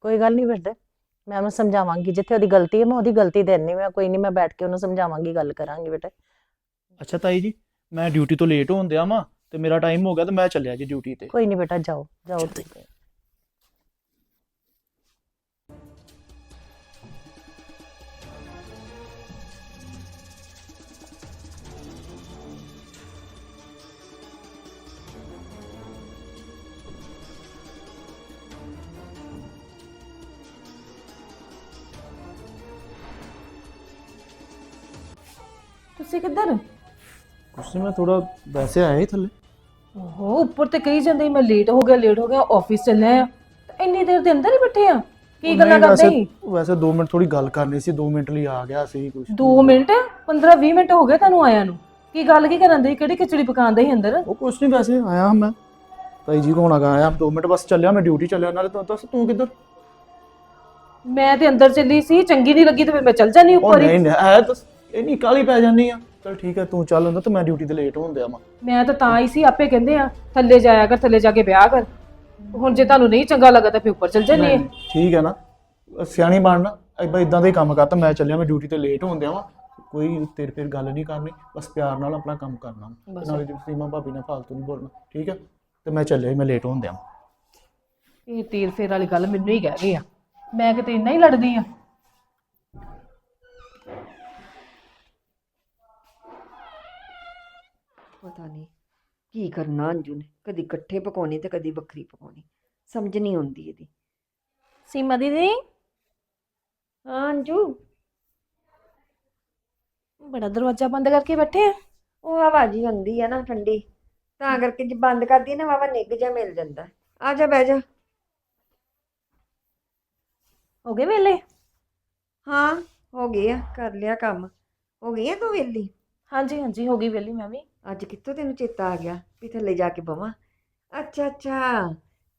S4: ਕੋਈ ਗੱਲ ਨਹੀਂ ਬੇਟੇ ਮੈਂ ਉਹਨੂੰ ਸਮਝਾਵਾਂਗੀ ਜਿੱਥੇ ਉਹਦੀ ਗਲਤੀ ਹੈ ਮੈਂ ਉਹਦੀ ਗਲਤੀ ਦੇਣੀ ਮੈਂ ਕੋਈ ਨਹੀਂ ਮੈਂ ਬੈਠ ਕੇ ਉਹਨੂੰ ਸਮਝਾਵਾਂਗੀ ਗੱਲ ਕਰਾਂਗੀ ਬੇਟੇ।
S3: ਅੱਛਾ ਤਾਈ ਜੀ ਮੈਂ ਡਿਊਟੀ ਤੋਂ ਲੇਟ ਹੋਣ ਦਿਆ ਵਾਂ ਤੇ ਮੇਰਾ ਟਾਈਮ ਹੋ ਗਿਆ ਤੇ ਮੈਂ ਚੱਲਿਆ ਜੀ ਡਿਊਟੀ ਤੇ।
S4: ਕੋਈ ਨਹੀਂ ਬੇਟਾ ਜਾਓ ਜਾਓ ਤੁਸੀਂ।
S5: ਤੁਸੀਂ ਕਿੱਧਰ?
S3: ਕੁਛ ਨੀ ਮੈਂ ਥੋੜਾ ਵੈਸੇ ਆਇਆ ਹੀ ਥੱਲੇ।
S5: ਓਹੋ ਉੱਪਰ ਤੇ ਕਹੀ ਜਾਂਦੇ ਸੀ, ਮੈਂ ਲੇਟ ਹੋ ਗਿਆ ਲੇਟ ਹੋ ਗਿਆ ਆਫਿਸ ਚੱਲਿਆ ਆ। ਇੰਨੀ ਦੇਰ ਦੇ ਅੰਦਰ ਹੀ ਬੈਠੇ ਆ? ਕੀ ਗੱਲਾਂ
S3: ਨਹੀਂ,
S5: ਕਰਦੇ
S3: ਵੈਸੇ-
S5: ਸੀ?
S3: ਵੈਸੇ 2 ਮਿੰਟ ਥੋੜੀ ਗੱਲ ਕਰਨੀ ਸੀ 2 ਮਿੰਟ ਲਈ ਆ ਗਿਆ ਸੀ ਕੁਛ।
S5: 2 ਮਿੰਟ? 15 20 ਮਿੰਟ ਹੋ ਗਏ ਤੁਹਾਨੂੰ ਆਇਆ ਨੂੰ। ਕੀ ਗੱਲ ਕੀ ਕਰਨ ਦੇ ਕਿਹੜੀ ਖਿਚੜੀ ਪਕਾਉਂਦੇ ਸੀ ਅੰਦਰ?
S3: ਉਹ ਕੁਛ ਨਹੀਂ ਵੈਸੇ ਆਇਆ ਮੈਂ। ਤਾਈ ਜੀ ਕੋਲ ਆਗਾ ਆਇਆ 2 ਮਿੰਟ ਬਸ ਚੱਲਿਆ ਮੈਂ ਡਿਊਟੀ ਚੱਲਿਆ। ਨਾਲੇ ਤੂੰ ਦੱਸ ਤੂੰ ਕਿੱਧਰ?
S5: ਮੈਂ ਤੇ ਅੰਦਰ ਚੱਲੀ ਸੀ ਚੰਗੀ ਨਹੀਂ ਲੱਗੀ ਤੇ ਫਿਰ ਮੈਂ ਚੱਲ ਜਾਨੀ
S3: ਉਹ
S5: ਉੱਪਰ ਹੀ।
S3: ਨਹੀਂ ਨਹੀਂ ਐ ਤਾਂ ਇੰਨੀ ਕਾਲੀ ਪੈ ਜਾਂਦੀ ਆ। ਚਲ ਠੀਕ ਹੈ ਤੂੰ ਚੱਲ ਹੁੰਦਾ ਤੇ ਮੈਂ ਡਿਊਟੀ ਤੇ ਲੇਟ ਹੋਣ ਦਿਆ ਵਾਂ।
S5: ਮੈਂ ਤਾਂ ਤਾਂ ਹੀ ਸੀ ਆਪੇ ਕਹਿੰਦੇ ਆ ਥੱਲੇ ਜਾਇਆ ਕਰ ਥੱਲੇ ਜਾ ਕੇ ਵਿਆਹ ਕਰ। ਹੁਣ ਜੇ ਤੁਹਾਨੂੰ ਨਹੀਂ ਚੰਗਾ ਲੱਗਾ ਤਾਂ ਫਿਰ ਉੱਪਰ ਚੱਲ ਜਾਨੀ
S3: ਠੀਕ ਹੈ ਨਾ। ਸਿਆਣੀ ਬਣਨਾ ਐਦਾਂ ਇਦਾਂ ਦੇ ਕੰਮ ਕਰਤਾ ਮੈਂ ਚੱਲਿਆ ਮੈਂ ਡਿਊਟੀ ਤੇ ਲੇਟ ਹੋਣ ਦਿਆ ਵਾਂ। ਕੋਈ ਤੇਰੇ ਫਿਰ ਗੱਲ ਨਹੀਂ ਕਰਨੀ ਬਸ ਪਿਆਰ ਨਾਲ ਆਪਣਾ ਕੰਮ ਕਰਨਾ।
S5: ਬਸ।
S3: ਨਾਲੇ ਜੀ ਸੀਮਾ ਭਾਬੀ ਨਾਲ ਫਾਲਤੂ ਨਹੀਂ ਬੋਲਣਾ ਠੀਕ ਹੈ ਤੇ ਮੈਂ ਚੱਲਿਆ ਮੈਂ ਲੇਟ ਹੋਣ ਦਿਆ।
S5: ਇਹ ਤੀਰ ਫੇਰ ਵਾਲੀ ਗੱਲ ਮੈਨੂੰ ਹੀ ਕਹਿ ਗਏ ਆ। ਮੈਂ ਕਿਤੇ ਇੰਨਾ ਹੀ ਲੜਦੀ ਆ।
S2: ਪਤਾ ਨਹੀਂ ਕੀ ਕਰਨਾ ਅੰਜੂ ਨੇ। ਕਦੀ ਇਕੱਠੇ ਪਕਾਉਣੀ ਤੇ ਕਦੀ ਵੱਖਰੀ ਪਕਾਉਣੀ। ਸਮਝ ਨਹੀਂ ਆਉਂਦੀ ਇਹਦੀ।
S5: ਸੀਮਾ ਦੀਦੀ?
S2: ਹਾਂ ਅੰਜੂ।
S5: ਬੜਾ ਦਰਵਾਜ਼ਾ ਬੰਦ ਕਰਕੇ ਬੈਠੇ ਆ।
S2: ਉਹ ਹਵਾ ਜੀ ਹੁੰਦੀ ਆ ਨਾ ਠੰਡੀ। ਤਾਂ ਕਰਕੇ ਜੇ ਬੰਦ ਕਰਦੀ ਨਾ ਵਾਵਾ ਨਿੱਘ ਜਾ ਮਿਲ ਜਾਂਦਾ। ਆ ਜਾ ਬਹਿ ਜਾ।
S5: ਹੋ ਗਏ ਵੇਲੇ?
S2: ਹਾਂ ਹੋ ਗਈ ਆ। ਕਰ ਲਿਆ ਕੰਮ। ਹੋ ਗਈ ਆ ਤੂੰ ਵਿਹਲੀ
S5: ਹਾਂਜੀ ਹਾਂਜੀ ਹੋ ਗਈ ਵੇਲੀ ਮੈਂ ਵੀ।
S2: ਅੱਜ ਕਿੱਥੋਂ ਤੈਨੂੰ ਚੇਤਾ ਆ ਗਿਆ ਵੀ ਥੱਲੇ ਜਾ ਕੇ ਬਵਾਂ? ਅੱਛਾ ਅੱਛਾ।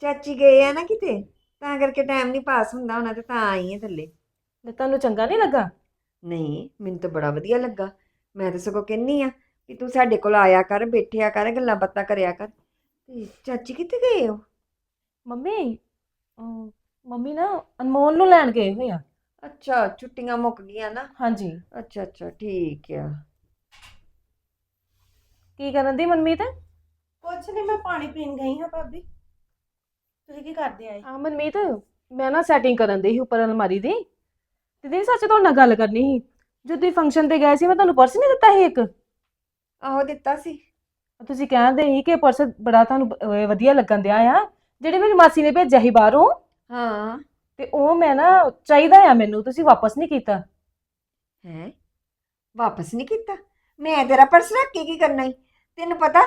S2: ਚਾਚੀ ਗਏ ਆ ਨਾ ਕਿਤੇ? ਤਾਂ ਕਰਕੇ ਟਾਈਮ ਨਹੀਂ ਪਾਸ ਹੁੰਦਾ ਹੋਣਾ ਤੇ ਤਾਂ ਆਈ ਆ ਥੱਲੇ।
S5: ਤੇ ਤੁਹਾਨੂੰ ਚੰਗਾ ਨਹੀਂ ਲੱਗਾ?
S2: ਨਹੀਂ ਮੈਨੂੰ ਤਾਂ ਬੜਾ ਵਧੀਆ ਲੱਗਾ। ਮੈਂ ਤਾਂ ਸਗੋਂ ਕਹਿੰਨੀ ਆ ਕਿ ਤੂੰ ਸਾਡੇ ਕੋਲ ਆਇਆ ਕਰ ਬੈਠਿਆ ਕਰ ਗੱਲਾਂ ਬਾਤਾਂ ਕਰਿਆ ਕਰ। ਤੇ ਚਾਚੀ ਕਿੱਥੇ ਗਏ ਹੋ
S5: ਮੰਮੀ ਅਮ, ਮੰਮੀ ਨਾ ਅਨਮੋਲ ਨੂੰ ਲੈਣ ਗਏ ਹੋਏ ਆ।
S2: ਅੱਛਾ ਛੁੱਟੀਆਂ ਮੁੱਕ ਗਈਆਂ ਨਾ?
S5: ਹਾਂਜੀ।
S2: ਅੱਛਾ ਅੱਛਾ ਠੀਕ ਆ।
S5: ਕੀ ਕਰਨ ਦੀ ਮਨਮੀਤ?
S1: ਕੁਛ ਨਹੀਂ ਮੈਂ ਪਾਣੀ ਪੀਣ ਗਈ ਹਾਂ ਭਾਬੀ। ਤੁਸੀਂ ਕੀ ਕਰਦੇ ਆਏ?
S5: ਆ ਮਨਮੀਤ ਮੈਂ ਨਾ ਸੈਟਿੰਗ ਕਰਨ ਦੀ ਸੀ ਉੱਪਰ ਅਲਮਾਰੀ ਦੀ। ਤੇ ਦੀਦੀ ਸੱਚ ਤੁਹਾਡੇ ਨਾਲ ਗੱਲ ਕਰਨੀ ਸੀ। ਜਦੋਂ ਤੁਸੀਂ ਫੰਕਸ਼ਨ ਤੇ ਗਏ ਸੀ ਮੈਂ ਤੁਹਾਨੂੰ ਪਰਸ ਨਹੀਂ ਦਿੱਤਾ ਸੀ ਇੱਕ?
S2: ਆਹੋ ਦਿੱਤਾ ਸੀ।
S5: ਤੁਸੀਂ ਕਹਿੰਦੇ ਸੀ ਕਿ ਪਰਸ ਬੜਾ ਤੁਹਾਨੂੰ ਅਹ, ਵਧੀਆ ਲੱਗਣ ਦਿਆ ਆ। ਜਿਹੜੇ ਮੇਰੀ ਮਾਸੀ ਨੇ ਭੇਜਿਆ ਸੀ ਬਾਹਰੋਂ
S2: ਹਾਂ।
S5: ਤੇ ਉਹ ਮੈਂ ਨਾ ਚਾਹੀਦਾ ਆ ਮੈਨੂੰ ਤੁਸੀਂ ਵਾਪਸ ਨਹੀਂ ਕੀਤਾ।
S2: ਹੈ? ਵਾਪਸ ਨਹੀਂ ਕੀਤਾ? ਮੈਂ ਤੇਰਾ ਪਰਸ ਰੱਖ ਕੇ ਕੀ ਕਰਨਾ ਈ? ਤੈਨੂੰ ਪਤਾ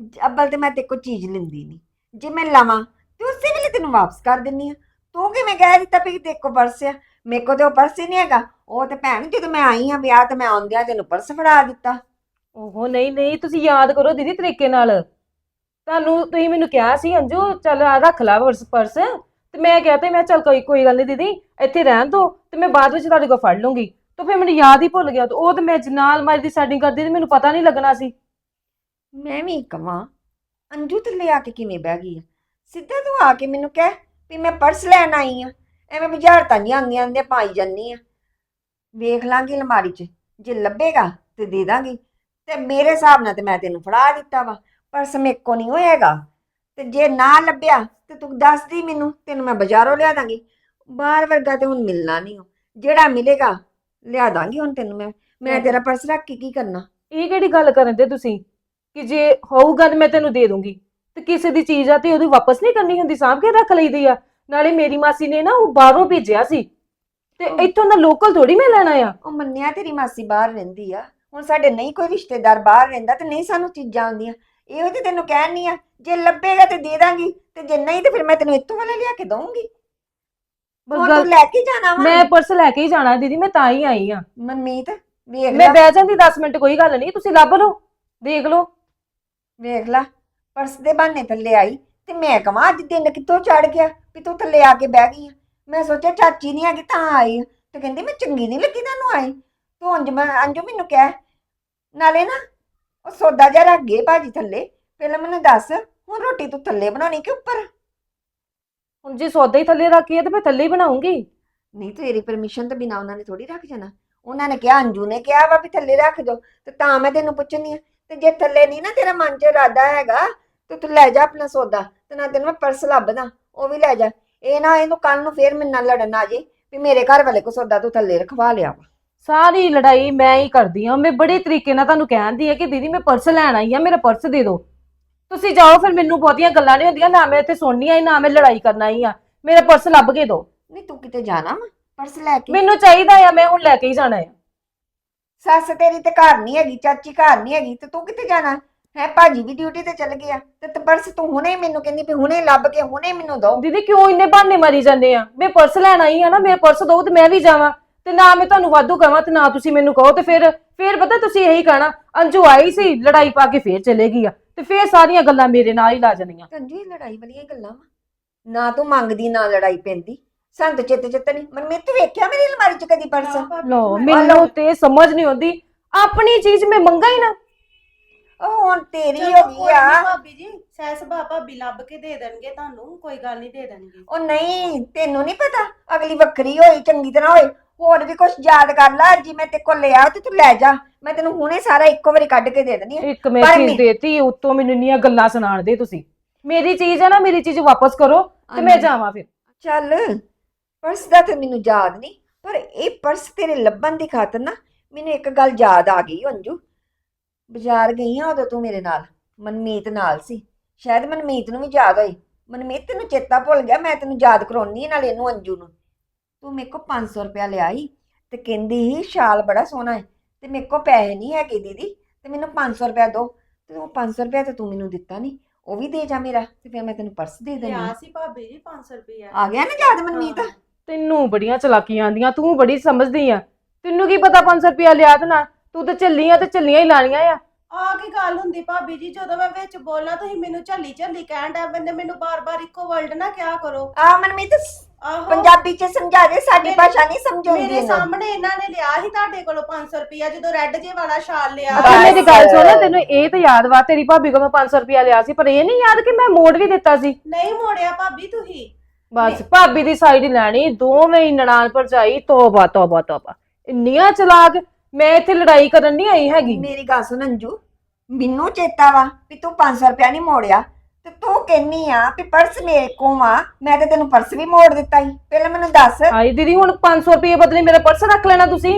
S2: ਜ- ਅੱਬਲ ਤੇ ਮੈਂ ਤੇ ਕੋ ਚੀਜ਼ ਲੈਂਦੀ ਨਹੀਂ ਜੇ ਮੈਂ ਲਵਾਂ, ਤੇ ਉਸੇ ਵੇਲੇ ਤੈਨੂੰ ਵਾਪਸ ਕਰ ਦਿੰਨੀ ਆ। ਤੂੰ ਕਿਵੇਂ ਕਹਿ ਦਿੱਤਾ ਵੀ ਤੇ ਕੋ ਪਰਸ ਆ? ਮੇਰੇ ਕੋਲ ਤੇ ਉਹ ਪਰਸ ਹੀ ਨਹੀਂ ਹੈਗਾ। ਉਹ ਤੇ ਭੈਣ, ਜਦੋਂ ਮੈਂ ਆਈ ਆ ਵਿਆਹ ਤੇ ਮੈਂ ਆਉਂਦਿਆਂ ਤੈਨੂੰ ਪਰਸ ਫੜਾ ਦਿੱਤਾ।
S5: ਓਹੋ, ਨਹੀਂ ਨਹੀਂ, ਤੁਸੀਂ ਯਾਦ ਕਰੋ ਦੀਦੀ ਤਰੀਕੇ ਨਾਲ। ਤੁਹਾਨੂੰ ਤੁਸੀਂ ਮੈਨੂੰ ਕਿਹਾ ਸੀ, ਅੰਜੂ, ਚੱਲ ਆ ਰੱਖ ਲਾ ਪਰਸ ਪਰਸ। ਤੇ ਮੈਂ ਕਿਹਾ ਤੇ ਮੈਂ ਚੱਲ ਕੋਈ ਕੋਈ ਗੱਲ ਨਹੀਂ ਦੀਦੀ, ਇੱਥੇ ਰਹਿਣ ਦੋ, ਤੇ ਮੈਂ ਬਾਅਦ ਵਿੱਚ ਤੁਹਾਡੇ ਕੋਲ ਫੜ ਲੂੰਗੀ। ਤਾਂ ਫਿਰ ਮੈਨੂੰ ਯਾਦ ਹੀ ਭੁੱਲ ਗਿਆ। ਤੇ ਉਹ ਤੇ ਮੈਂ ਜਿੰਨਾ ਅਲਮਾਰੀ ਦੀ ਸੈਟਿੰਗ ਕਰਦੀ ਤੇ ਮੈਨੂੰ ਪਤਾ ਨਹੀਂ ਲੱਗਣਾ ਸੀ।
S2: ਮੈਂ ਵੀ ਕਵਾਂ। ਅੰਜੂ ਥੱਲੇ ਆ ਕੇ ਕਿਵੇਂ ਬਹਿ ਗਈ ਆ? ਸਿੱਧਾ ਤੂੰ ਆ ਕੇ ਮੈਨੂੰ ਕਹਿ ਵੀ ਮੈਂ ਪਰਸ ਲੈਣ ਆਈ ਆ। ਐਵੇਂ ਬੁਝਾਰਤਾਂ ਨਹੀਂ ਆਉਂਦੀਆਂ ਆਂਦੀਆਂ ਪਾਈ ਜਾਨੀ ਆ। ਵੇਖ ਲਾਂਗੀ ਅਲਮਾਰੀ 'ਚ ਜੇ ਲੱਭੇਗਾ ਤੇ ਦੇ ਦਾਂਗੀ। ਤੇ ਮੇਰੇ ਹਿਸਾਬ ਨਾਲ ਤੇ ਮੈਂ ਤੈਨੂੰ ਫੜਾ ਦਿੱਤਾ ਵਾ ਪਰਸ ਮੇਰੇ ਕੋ ਨਹੀਂ ਹੋਏਗਾ। ਤੇ ਜੇ ਨਾ ਲੱਭਿਆ ਤੇ ਤੂੰ ਦੱਸ ਦੀ ਮੈਨੂੰ ਤੈਨੂੰ ਮੈਂ ਬਾਜ਼ਾਰੋਂ ਲਿਆ ਦਾਂਗੀ। ਬਾਹਰ ਵਰਗਾ ਤੇ ਹੁਣ ਮਿਲਣਾ ਨਹੀਂ ਉਹ। ਜਿਹੜਾ ਮਿਲੇਗਾ ਲਿਆ ਦਾਂਗੀ ਹੁਣ ਤੈਨੂੰ ਮੈਂ ਮੈਂ ਤੇਰਾ ਪਰਸ ਰੱਖ ਕੇ ਕੀ ਕਰਨਾ?
S5: ਇਹ ਕਿਹੜੀ ਗੱਲ ਕਰਨ ਦੇ ਤੁਸੀਂ? ਕਿ ਜੇ ਹੋਊਗਾ ਤੇ ਮੈਂ ਤੈਨੂੰ ਦੇ ਦੂੰਗੀ। ਤੇ ਕਿਸੇ ਦੀ ਚੀਜ਼ ਆ ਤੇ ਉਹਦੀ ਵਾਪਸ ਨਹੀਂ ਕਰਨੀ ਹੁੰਦੀ ਸਾਂਭ ਕੇ ਰੱਖ ਲਈਦੀ ਆ। ਨਾਲੇ ਮੇਰੀ ਮਾਸੀ ਨੇ ਨਾ ਉਹ ਬਾਹਰੋਂ ਭੇਜਿਆ ਸੀ। ਤੇ ਇੱਥੋਂ ਦਾ ਲੋਕਲ ਥੋੜੀ ਮੈਂ ਲੈਣਾ ਆ।
S2: ਉਹ ਮੰਨਿਆ ਤੇਰੀ ਮਾਸੀ ਬਾਹਰ ਰਹਿੰਦੀ ਆ। ਹੁਣ ਸਾਡੇ ਨਹੀਂ ਕੋਈ ਰਿਸ਼ਤੇਦਾਰ ਬਾਹਰ ਰਹਿੰਦਾ ਤੇ ਨਹੀਂ ਸਾਨੂੰ ਚੀਜ਼ਾਂ ਆਉਂਦੀਆਂ। ਇਹੋ ਤੇ ਤੈਨੂੰ ਕਹਿਣੀ ਆ ਜੇ ਲੱਭੇਗਾ ਤੇ ਦੇ ਦਾਂਗੀ। ਤੇ ਜੇ ਨਹੀਂ ਤੇ ਫਿਰ ਮੈਂ ਤੈਨੂੰ ਇੱਥੋਂ ਵਾਲੇ ਲਿਆ ਕੇ ਦਊਂਗੀ।
S5: ਬਸ
S2: ਹੁਣ
S5: ਗੱਲ
S2: ਤੂੰ ਲੈ ਕੇ ਜਾਣਾ ਵਾ।
S5: ਮੈਂ ਪਰਸ ਲੈ ਕੇ ਹੀ ਜਾਣਾ ਦੀਦੀ ਮੈਂ ਤਾਂ ਹੀ ਆਈ ਆ।
S2: ਮਨਮੀਤ ਵੇਖ
S5: ਮੈਂ
S2: ਲੈ।
S5: ਬਹਿ ਜਾਂਦੀ 10 ਮਿੰਟ ਕੋਈ ਗੱਲ ਨਹੀਂ ਤੁਸੀਂ ਲੱਭ ਲਓ ਦੇਖ ਲਓ।
S2: ਵੇਖ ਲੈ ਪਰਸ ਦੇ ਬਹਾਨੇ ਥੱਲੇ ਆਈ ਤੇ ਮੈਂ ਕਹਾਂ ਅੱਜ ਦਿਨ ਕਿੱਥੋਂ ਚੜ ਗਿਆ ਵੀ ਤੂੰ ਥੱਲੇ ਆ ਕੇ ਬਹਿ ਗਈ ਆ। ਮੈਂ ਸੋਚਿਆ ਚਾਚੀ ਨਹੀਂ ਹੈਗੀ ਤਾਂ ਆਈ ਆ। ਤੇ ਕਹਿੰਦੀ ਮੈਂ ਚੰਗੀ ਨਹੀਂ ਲੱਗੀ ਤੁਹਾਨੂੰ ਆਈ। ਤੂੰ ਅੰਜ ਮੈਂ ਅੰਜੂ ਮੈਨੂੰ ਕਹਿ ਨਾਲੇ ਨਾ ਉਹ ਸੌਦਾ ਜਿਹਾ ਰੱਖ ਗਏ ਭਾਜੀ ਥੱਲੇ ਪਹਿਲਾਂ ਮੈਨੂੰ ਦੱਸ ਹੁਣ ਰੋਟੀ ਤੂੰ ਥੱਲੇ ਬਣਾਉਣੀ ਕਿ ਉੱਪਰ?
S5: ਹੁਣ ਜੇ ਸੌਦਾ ਹੀ ਥੱਲੇ ਰੱਖੀ ਹੈ ਤੇ ਮੈਂ ਥੱਲੇ ਹੀ ਬਣਾਉਂਗੀ।
S2: ਨਹੀਂ ਤੇਰੀ ਪਰਮਿਸ਼ਨ ਤੋਂ ਬਿਨਾ ਉਹਨਾਂ ਨੇ ਥੋੜੀ ਰੱਖ ਜਾਣਾ। ਉਹਨਾਂ ਨੇ ਕਿਹਾ ਅੰਜੂ ਨੇ ਕਿਹਾ ਵਾ ਵੀ ਥੱਲੇ ਰੱਖ ਦੋ ਤੇ ਤਾਂ ਮੈਂ ਤੈਨੂੰ ਪੁੱਛਣੀ ਆ ਤੇ ਜੇ ਥੱਲੇ ਨਹੀਂ ਨਾ ਤੇਰਾ ਮਨ 'ਚ ਇਰਾਦਾ ਹੈਗਾ ਤੇ ਤੂੰ ਲੈ ਜਾ ਆਪਣਾ ਸੌਦਾ ਤੇ ਨਾ ਤੈਨੂੰ ਮੈਂ ਪਰਸ ਲੱਭਦਾ ਉਹ ਵੀ ਲੈ ਜਾ। ਇਹ ਨਾ ਇਹਨੂੰ ਕੱਲ ਨੂੰ ਫੇਰ ਮੇਰੇ ਨਾਲ ਲੜਨ ਆ ਜੇ ਵੀ ਮੇਰੇ ਘਰ ਵਾਲੇ ਕੋ ਸੌਦਾ ਤੂੰ ਥੱਲੇ ਰਖਵਾ ਲਿਆ ਵਾ।
S5: ਸਾਰੀ ਲੜਾਈ ਮੈਂ ਹੀ ਕਰਦੀ ਆ ਮੈਂ ਬੜੇ ਤਰੀਕੇ ਨਾਲ ਤੁਹਾਨੂੰ ਕਹਿੰਦੀ ਆ ਕਿ ਦੀਦੀ ਮੈਂ ਪਰਸ ਲੈਣ ਆਈ ਆ ਮੇਰਾ ਪਰਸ ਦੇ ਦਿਓ। ਤੁਸੀਂ ਜਾਓ ਫਿਰ ਮੈਨੂੰ ਬਹੁਤੀਆਂ ਗੱਲਾਂ ਨਹੀਂ ਹੁੰਦੀਆਂ ਨਾ ਮੈਂ ਇੱਥੇ ਸੁਣਨੀ ਆਈ ਨਾ ਮੈਂ ਲੜਾਈ ਕਰਨ ਆਈ ਆ ਮੇਰਾ ਪਰਸ ਲੱਭ ਕੇ ਦਿਓ।
S2: ਨਹੀਂ ਤੂੰ ਕਿਤੇ ਜਾਣਾ ਵਾ? ਪਰਸ ਲੈ ਕੇ?
S5: ਮੈਨੂੰ ਚਾਹੀਦਾ ਆ ਮੈਂ ਹੁਣ ਲੈ ਕੇ ਹੀ ਜਾਣਾ ਆ।
S2: ਸੱਸ ਤੇਰੀ ਤੇ ਘਰ ਨਹੀਂ ਹੈਗੀ ਚਾਚੀ ਘਰ ਨਹੀਂ ਹੈਗੀ ਤੇ ਤੂੰ ਕਿੱਥੇ ਜਾਣਾ? ਹੈ ਭਾਜੀ ਵੀ ਡਿਊਟੀ ਤੇ ਚੱਲ ਗਿਆ। ਤੇ ਤੇ ਪਰਸ ਤੂੰ ਹੁਣੇ ਮੈਨੂੰ ਕਹਿੰਦੀ ਵੀ ਹੁਣੇ ਲੱਭ ਕੇ ਹੁਣੇ ਮੈਨੂੰ ਦੋ।
S5: ਦੀਦੀ ਕਿਉਂ ਇੰਨੇ ਬਹਾਨੇ ਮਾਰੀ ਜਾਂਦੇ ਆ? ਮੈਂ ਪਰਸ ਲੈਣ ਆਈ ਆ ਨਾ ਮੇਰਾ ਪਰਸ ਦਿਓ ਤੇ ਮੈਂ ਵੀ ਜਾਵਾਂ। ਤੇ ਨਾ ਮੈਂ ਤੁਹਾਨੂੰ ਵਾਧੂ ਕਹਾਂ ਤੇ ਨਾ ਤੁਸੀਂ ਮੈਨੂੰ ਕਹੋ ਤੇ ਫਿਰ ਫਿਰ ਪਤਾ ਤੁਸੀਂ ਇਹੀ ਕਹਿਣਾ ਅੰਜੂ ਆਈ ਸੀ ਲੜਾਈ ਪਾ ਕੇ ਫੇਰ ਚਲੇ ਗਈ ਆ। ਤੇ ਫੇਰ ਸਾਰੀਆਂ ਗੱਲਾਂ ਮੇਰੇ ਨਾਲ ਹੀ ਲਾ ਜਾਣੀਆਂ।
S2: ਕੰਜੂ ਲੜਾਈ ਵਾਲੀਆਂ ਗੱਲਾਂ ਵਾ। ਨਾ ਤੂੰ ਮੰਗਦੀ ਨਾ ਲੜਾਈ ਪੈਂਦੀ। ਸੰਤ ਚਿੱਤ ਚਿੱਤ ਨਹੀਂ ਮਨਮੀਤ ਤੂੰ ਵੇਖਿਆ ਮੇਰੀ ਅਲਮਾਰੀ 'ਚ ਕਦੀ ਪਰਸ।
S5: ਲੋ ਮੈਨੂੰ ਤੇ ਸਮਝ ਨਹੀਂ ਆਉਂਦੀ। ਆਪਣੀ ਚੀਜ਼ ਮੈਂ ਮੰਗਾ ਹੀ ਨਾ।
S2: ਉਹ ਹੁਣ ਤੇਰੀ ਹੋ ਗਈ ਆ।
S1: ਭਾਬੀ ਜੀ ਸੈਸ ਭਾਬੀ ਲੱਭ ਕੇ ਦੇ ਦੇਣਗੇ ਤੁਹਾਨੂੰ ਕੋਈ ਗੱਲ ਨਹੀਂ ਦੇ ਦੇਣਗੇ।
S2: ਉਹ ਨਹੀਂ ਤੈਨੂੰ ਨਹੀਂ ਪਤਾ ਅਗਲੀ ਵੱਖਰੀ ਹੋਈ ਚੰਗੀ ਤਰ੍ਹਾਂ ਹੋਏ ਹੋਰ ਵੀ ਕੁਝ ਯਾਦ ਕਰ ਲੈ ਜੀ ਮੈਂ ਤੇ ਕੋਲ ਲਿਆ ਤੇ ਤੂੰ ਲੈ ਜਾ। ਮੈਂ ਤੈਨੂੰ ਹੁਣੇ ਸਾਰਾ ਇੱਕੋ ਵਾਰੀ ਕੱਢ ਕੇ ਦੇ ਦੇਣੀ ਆ।
S5: ਇੱਕ ਮੈਂ
S2: ਪਰ
S5: ਚੀਜ਼
S2: ਮੈਂ-
S5: ਦੇਤੀ ਉੱਤੋਂ ਮੈਨੂੰ ਇੰਨੀਆਂ ਗੱਲਾਂ ਸੁਣਾਣ ਦੇ ਤੁਸੀਂ। ਮੇਰੀ ਚੀਜ਼ ਹੈ ਨਾ ਮੇਰੀ ਚੀਜ਼ ਵਾਪਸ ਕਰੋ ਤੇ ਮੈਂ ਜਾਵਾਂ ਫਿਰ।
S2: ਚੱਲ। ਪਰਸ ਦਾ ਤੇ ਮੈਨੂੰ ਯਾਦ ਨਹੀਂ ਪਰ ਇਹ ਪਰਸ ਤੇਰੇ ਲੱਭਣ ਦੀ ਖਾਤਰ ਨਾ ਮੈਨੂੰ ਇੱਕ ਗੱਲ ਯਾਦ ਆ ਗਈ ਅੰਜੂ। ਬਾਜ਼ਾਰ ਗਈ ਆ ਉਦੋਂ ਤੂੰ ਮੇਰੇ ਨਾਲ ਮਨਮੀਤ ਨਾਲ ਸੀ। ਸ਼ਾਇਦ ਮਨਮੀਤ ਨੂੰ ਵੀ ਯਾਦ ਹੋਈ। ਮਨਮੀਤ ਤੈਨੂੰ ਚੇਤਾ ਭੁੱਲ ਗਿਆ ਮੈਂ ਤੈਨੂੰ ਯਾਦ ਕਰਾਉਣੀ ਨਾਲ ਇਹਨੂੰ ਅੰਜੂ ਨੂੰ। ਤੂੰ ਮੇਰੇ ਕੋਲ 500 ਰੁਪਇਆ ਲਿਆ ਸੀ ਤੇ ਕਹਿੰਦੀ ਸੀ ਸ਼ਾਲ ਬੜਾ ਸੋਹਣਾ ਹੈ ਤੇ ਮੇਰੇ ਕੋਲ ਪੈਸੇ ਨਹੀਂ ਹੈਗੇ ਦੀਦੀ ਤੇ ਮੈਨੂੰ 500 ਰੁਪਇਆ ਦਿਓ। ਤੇ ਉਹ 500 ਰੁਪਇਆ ਤੇ ਤੂੰ ਮੈਨੂੰ ਦਿੱਤਾ ਨਹੀਂ ਉਹ ਵੀ ਦੇ ਜਾ ਮੇਰਾ ਤੇ ਫਿਰ ਮੈਂ ਤੈਨੂੰ ਪਰਸ ਦੇ ਦੇਣੀ
S1: ਲਿਆ ਸੀ ਭਾਬੀ ਜੀ 500 ਰੁਪਏ
S2: ਆ ਗਿਆ ਨਾ ਯਾਦ ਮਨਮੀਤ?
S5: ਤੈਨੂੰ ਬੜੀਆਂ ਚਲਾਕੀਆਂ ਆਂਦੀਆਂ ਤੂੰ ਬੜੀ ਸਮਝਦੀ ਆ। ਤੈਨੂੰ ਕੀ ਪਤਾ 500 ਰੁਪਇਆ ਲਿਆ ਤੇ ਨਾ ਤੂੰ ਤੇ ਚੱਲੀਆਂ ਤੇ ਚੱਲੀਆਂ ਹੀ ਲਾਣੀਆਂ ਆ।
S1: ਆ ਕੀ ਗੱਲ ਹੁੰਦੀ ਭਾਬੀ ਜੀ ਜਦੋਂ ਮੈਂ ਵਿੱਚ ਬੋਲਾਂ ਤੁਸੀਂ ਮੈਨੂੰ ਝੱਲੀ ਝੱਲੀ ਕਹਿਣ ਦਾ ਬੰਦੇ ਮੈਨੂੰ ਬਾਰ-ਬਾਰ ਇੱਕੋ ਵਰਡ ਨਾ ਕਿਹਾ ਕਰੋ।
S2: ਆ ਮਨਮੀਤ
S1: ਆਹੋ।
S2: ਪੰਜਾਬੀ ਚ ਸਮਝਾ ਦੇ ਸਾਡੀ
S1: ਮੇਰੇ-
S2: ਭਾਸ਼ਾ ਨਹੀਂ ਸਮਝਾਉਂਦੀ
S1: ਮੇਰੇ
S2: ਇਹਨੂੰ
S1: ਸਾਹਮਣੇ ਇਹਨਾਂ ਨੇ ਲਿਆ ਸੀ ਤੁਹਾਡੇ ਕੋਲੋਂ 500 ਰੁਪਿਆ ਜਦੋਂ ਰੈੱਡ ਜੇ ਵਾਲਾ ਸ਼ਾਲ ਲਿਆ।
S2: ਬਸ।
S5: ਤੇ ਮੇਰੀ ਗੱਲ ਸੁਣ ਤੈਨੂੰ ਇਹ ਤਾਂ ਯਾਦ ਵਾ ਤੇਰੀ ਭਾਬੀ ਕੋਲ ਮੈਂ 500 ਰੁਪਇਆ ਲਿਆ ਸੀ ਪਰ ਇਹ ਨਹੀਂ ਯਾਦ ਕਿ ਮੈਂ ਮੋੜ ਵੀ ਦਿੱਤਾ ਸੀ।
S1: ਨਹੀਂ ਮੋੜਿਆ ਭਾਬੀ ਤੁਸੀਂ।
S5: ਬਸ ਭਾਬੀ ਦੀ ਸਾਈਡ ਹੀ ਲੈਣੀ ਦੋਵੇਂ ਹੀ ਨਨਾਣ ਭਰਜਾਈ ਤੋਬਾ ਤੋਬਾ ਤੋਬਾ। ਇੰਨੀਆਂ ਚਲਾਕ ਮੈਂ ਇੱਥੇ ਲੜਾਈ ਕਰਨ ਨਹੀਂ ਆਈ ਹੈਗੀ।
S2: ਮੇਰੀ ਗੱਲ ਸੁਣ ਅੰਜੂ ਮੈਨੂੰ ਚੇਤਾ ਵਾ ਵੀ ਤੂੰ 500 ਰੁਪਇਆ ਨਹੀਂ ਮੋੜਿਆ ਤੇ ਤੂੰ ਕਹਿੰਨੀ ਆ ਵੀ ਪਰਸ ਮੇਰੇ ਕੋਲ ਆ ਮੈਂ ਤੇ ਤੈਨੂੰ ਪਰਸ ਵੀ ਮੋੜ ਦਿੱਤਾ ਸੀ ਪਹਿਲਾਂ ਮੈਨੂੰ ਦੱਸ।
S5: ਹਾਈ ਦੀਦੀ ਹੁਣ 500 ਰੁਪਏ ਬਦਲੇ ਮੇਰਾ ਪਰਸ ਰੱਖ ਲੈਣਾ ਤੁਸੀਂ।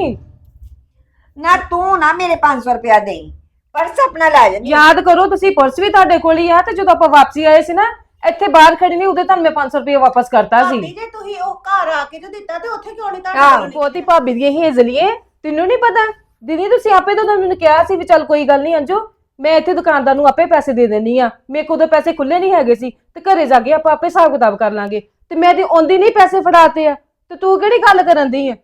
S2: ਨਾ ਤੂੰ ਨਾ ਮੇਰੇ 500 ਰੁਪਇਆ ਦੇਈ। ਪਰਸ ਆਪਣਾ ਲੈ ਜਾ।
S5: ਯਾਦ ਕਰੋ ਤੁਸੀਂ ਪਰਸ ਵੀ ਤੁਹਾਡੇ ਕੋਲ ਹੀ ਆ ਤੇ ਜਦੋਂ ਆਪਾਂ ਵਾਪਸੀ ਆਏ ਸੀ ਨਾ ਇੱਥੇ ਬਾਹਰ ਖੜੀ ਨਹੀਂ ਉਹਦੇ ਤੁਹਾਨੂੰ ਮੈਂ 500 ਰੁਪਏ ਵਾਪਸ ਕਰਤਾ ਸੀ।
S1: ਭਾਬੀ ਜੇ ਤੁਸੀਂ ਉਹ ਘਰ ਆ ਕੇ ਜੋ ਦਿੱਤਾ ਤੇ ਉੱਥੇ ਕਿਉਂ ਨਹੀਂ
S2: ਹਾਂ,
S1: ਤੁਹਾਡੇ ਕੋਲੋਂ
S5: ਬਹੁਤੀ ਭਾਬੀ ਦੀ ਹੇਜ਼ਲੀਏ ਤੈਨੂੰ ਨਹੀਂ ਪਤਾ? ਦੀਦੀ ਤੁਸੀਂ ਆਪੇ ਤਾਂ ਮੈਨੂੰ ਕਿਹਾ ਸੀ ਵੀ ਚੱਲ ਕੋਈ ਗੱਲ ਨਹੀਂ ਅੰਜੋ ਮੈਂ ਇੱਥੇ ਦੁਕਾਨਦਾਰ ਨੂੰ ਆਪੇ ਪੈਸੇ ਦੇ ਦੇਣੀ ਆ ਮੇਰੇ ਕੋਲ ਤਾਂ ਪੈਸੇ ਖੁੱਲੇ ਨਹੀਂ ਹੈਗੇ ਸੀ ਤੇ ਘਰੇ ਜਾ ਕੇ ਆਪਾਂ ਆਪੇ ਹਿਸਾਬ ਕਿਤਾਬ ਕਰ ਲਾਂਗੇ। ਤੇ ਮੈਂ ਤੇ ਆਉਂਦੀ ਨਹੀਂ ਪੈਸੇ ਫੜਾਤੇ ਆ। ਤੇ ਤੂੰ ਕਿਹੜੀ ਗੱਲ ਕਰਨ ਦੀ ਆ?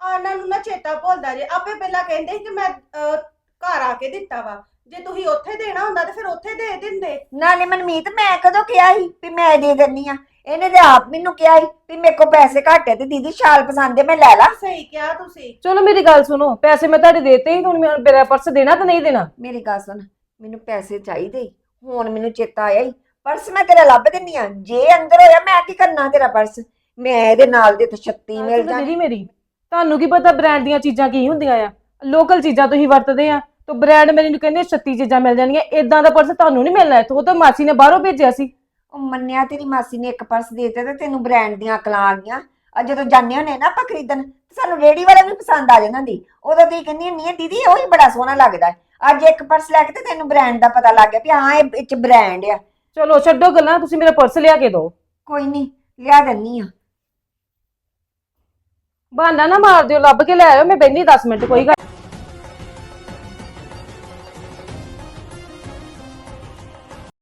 S1: ਆ ਇਹਨਾਂ ਨੂੰ ਨਾ ਚੇਤਾ ਭੁੱਲਦਾ ਜੇ ਆਪੇ ਪਹਿਲਾਂ ਕਹਿੰਦੇ ਸੀ ਕਿ ਮੈਂ ਅਹ, ਘਰ ਆ ਕੇ ਦਿੱਤਾ ਵਾ। ਜੇ ਤੁਸੀਂ ਉੱਥੇ ਦੇਣਾ ਹੁੰਦਾ ਤੇ ਫਿਰ ਉੱਥੇ ਦੇ ਦਿੰਦੇ।
S2: ਨਾਲੇ ਮਨਮੀਤ ਮੈਂ ਕਦੋਂ ਕਿਹਾ ਸੀ ਵੀ ਮੈਂ ਦੇ ਦਿੰਨੀ ਆ ਇਹਨੇ ਤੇ ਆਪ ਮੈਨੂੰ ਕਿਹਾ ਸੀ ਵੀ ਮੇਰੇ ਕੋਲ ਪੈਸੇ ਘੱਟ ਹੈ ਤੇ ਦੀਦੀ ਸ਼ਾਲ ਪਸੰਦ ਹੈ ਮੈਂ ਲੈ ਲਾ।
S6: ਸਹੀ ਕਿਹਾ ਤੁਸੀਂ।
S5: ਚਲੋ ਮੇਰੀ ਗੱਲ ਸੁਣੋ ਪੈਸੇ ਮੈਂ ਤੁਹਾਡੇ ਦੇਤੇ ਹੀ ਹੁਣ ਮੈਂ ਮੇਰਾ ਪਰਸ ਦੇਣਾ ਤਾਂ ਨਹੀਂ ਦੇਣਾ?
S2: ਮੇਰੀ ਗੱਲ ਸੁਣ ਮੈਨੂੰ ਪੈਸੇ ਚਾਹੀਦੇ ਈ। ਹੁਣ ਮੈਨੂੰ ਚੇਤਾ ਆਇਆ ਹੀ ਪਰਸ ਮੈਂ ਤੇਰਾ ਲੱਭ ਦਿੰਨੀ ਆ ਜੇ ਅੰਦਰ ਹੋਇਆ ਮੈਂ ਕੀ ਕਰਨਾ ਤੇਰਾ ਪਰਸ? ਮੈਂ ਇਹਦੇ ਨਾਲ ਦੇ ਤੇ 36 ਮਿਲ ਜਾਣੀ।
S5: ਦੀਦੀ ਮੇਰੀ ਤੁਹਾਨੂੰ ਕੀ ਪਤਾ ਬ੍ਰਾਂਡ ਦੀਆਂ ਚੀਜ਼ਾਂ ਕੀ ਹੁੰਦੀਆਂ ਆ। ਲੋਕਲ ਚੀਜ਼ਾਂ ਤੁਸੀਂ ਵਰਤਦੇ ਆ। ਤਾਂ ਬ੍ਰਾਂਡ ਮੇਰੀ ਨੂੰ ਕਹਿੰਦੇ 36 ਚੀਜ਼ਾਂ ਮਿਲ ਜਾਣਗੀਆਂ ਇਦਾਂ ਦਾ ਪਰਸ ਤੁਹਾਨੂੰ ਨਹੀਂ ਮਿਲਣਾ ਇੱਥੋਂ ਉਹ ਤਾਂ ਮਾਸੀ ਨੇ ਬਾਹਰੋਂ ਭੇਜਿਆ ਸੀ।
S2: ਉਹ ਮੰਨਿਆ ਤੇਰੀ ਮਾਸੀ ਨੇ ਇੱਕ ਪਰਸ ਦੇ ਦਿੱਤਾ ਤੇ ਤੈਨੂੰ ਬ੍ਰਾਂਡ ਦੀਆਂ ਅਕਲਾਂ ਆ ਗਈਆਂ। ਅੱਜ ਜਦੋਂ ਜਾਂਦੇ ਹੁੰਦੇ ਨਾ ਆਪਾਂ ਖਰੀਦਣ ਤੇ ਸਾਨੂੰ ਰੇੜੀ ਵਾਲਾ ਵੀ ਪਸੰਦ ਆ ਜਾਂਦਾ ਦੀ ਉਦੋਂ ਤੁਸੀਂ ਕਹਿੰਦੀ ਹੁੰਦੀ ਹੈ ਦੀਦੀ ਉਹ ਹੀ ਬੜਾ ਸੋਹਣਾ ਲੱਗਦਾ ਹੈ। ਅੱਜ ਇੱਕ ਪਰਸ ਲੈ ਕੇ ਤੇ ਤੈਨੂੰ ਬ੍ਰਾਂਡ ਦਾ ਪਤਾ ਲੱਗ ਗਿਆ ਵੀ ਹਾਂ ਇਹ ਵਿੱਚ ਬ੍ਰਾਂਡ ਆ।
S5: ਚਲੋ ਛੱਡੋ ਗੱਲਾਂ ਤੁਸੀਂ ਮੇਰਾ ਪਰਸ ਲਿਆ ਕੇ ਦਿਓ।
S2: ਕੋਈ ਨਹੀਂ ਲਿਆ ਦਿੰਨੀ ਆ।
S5: ਬਹਾਨਾ ਨਾ ਮਾਰ ਦਿਓ ਲੱਭ ਕੇ ਲੈ ਆਇਓ ਮੈਂ ਬੈਠੀ 10 ਮਿੰਟ ਕੋਈ ਗੱਲ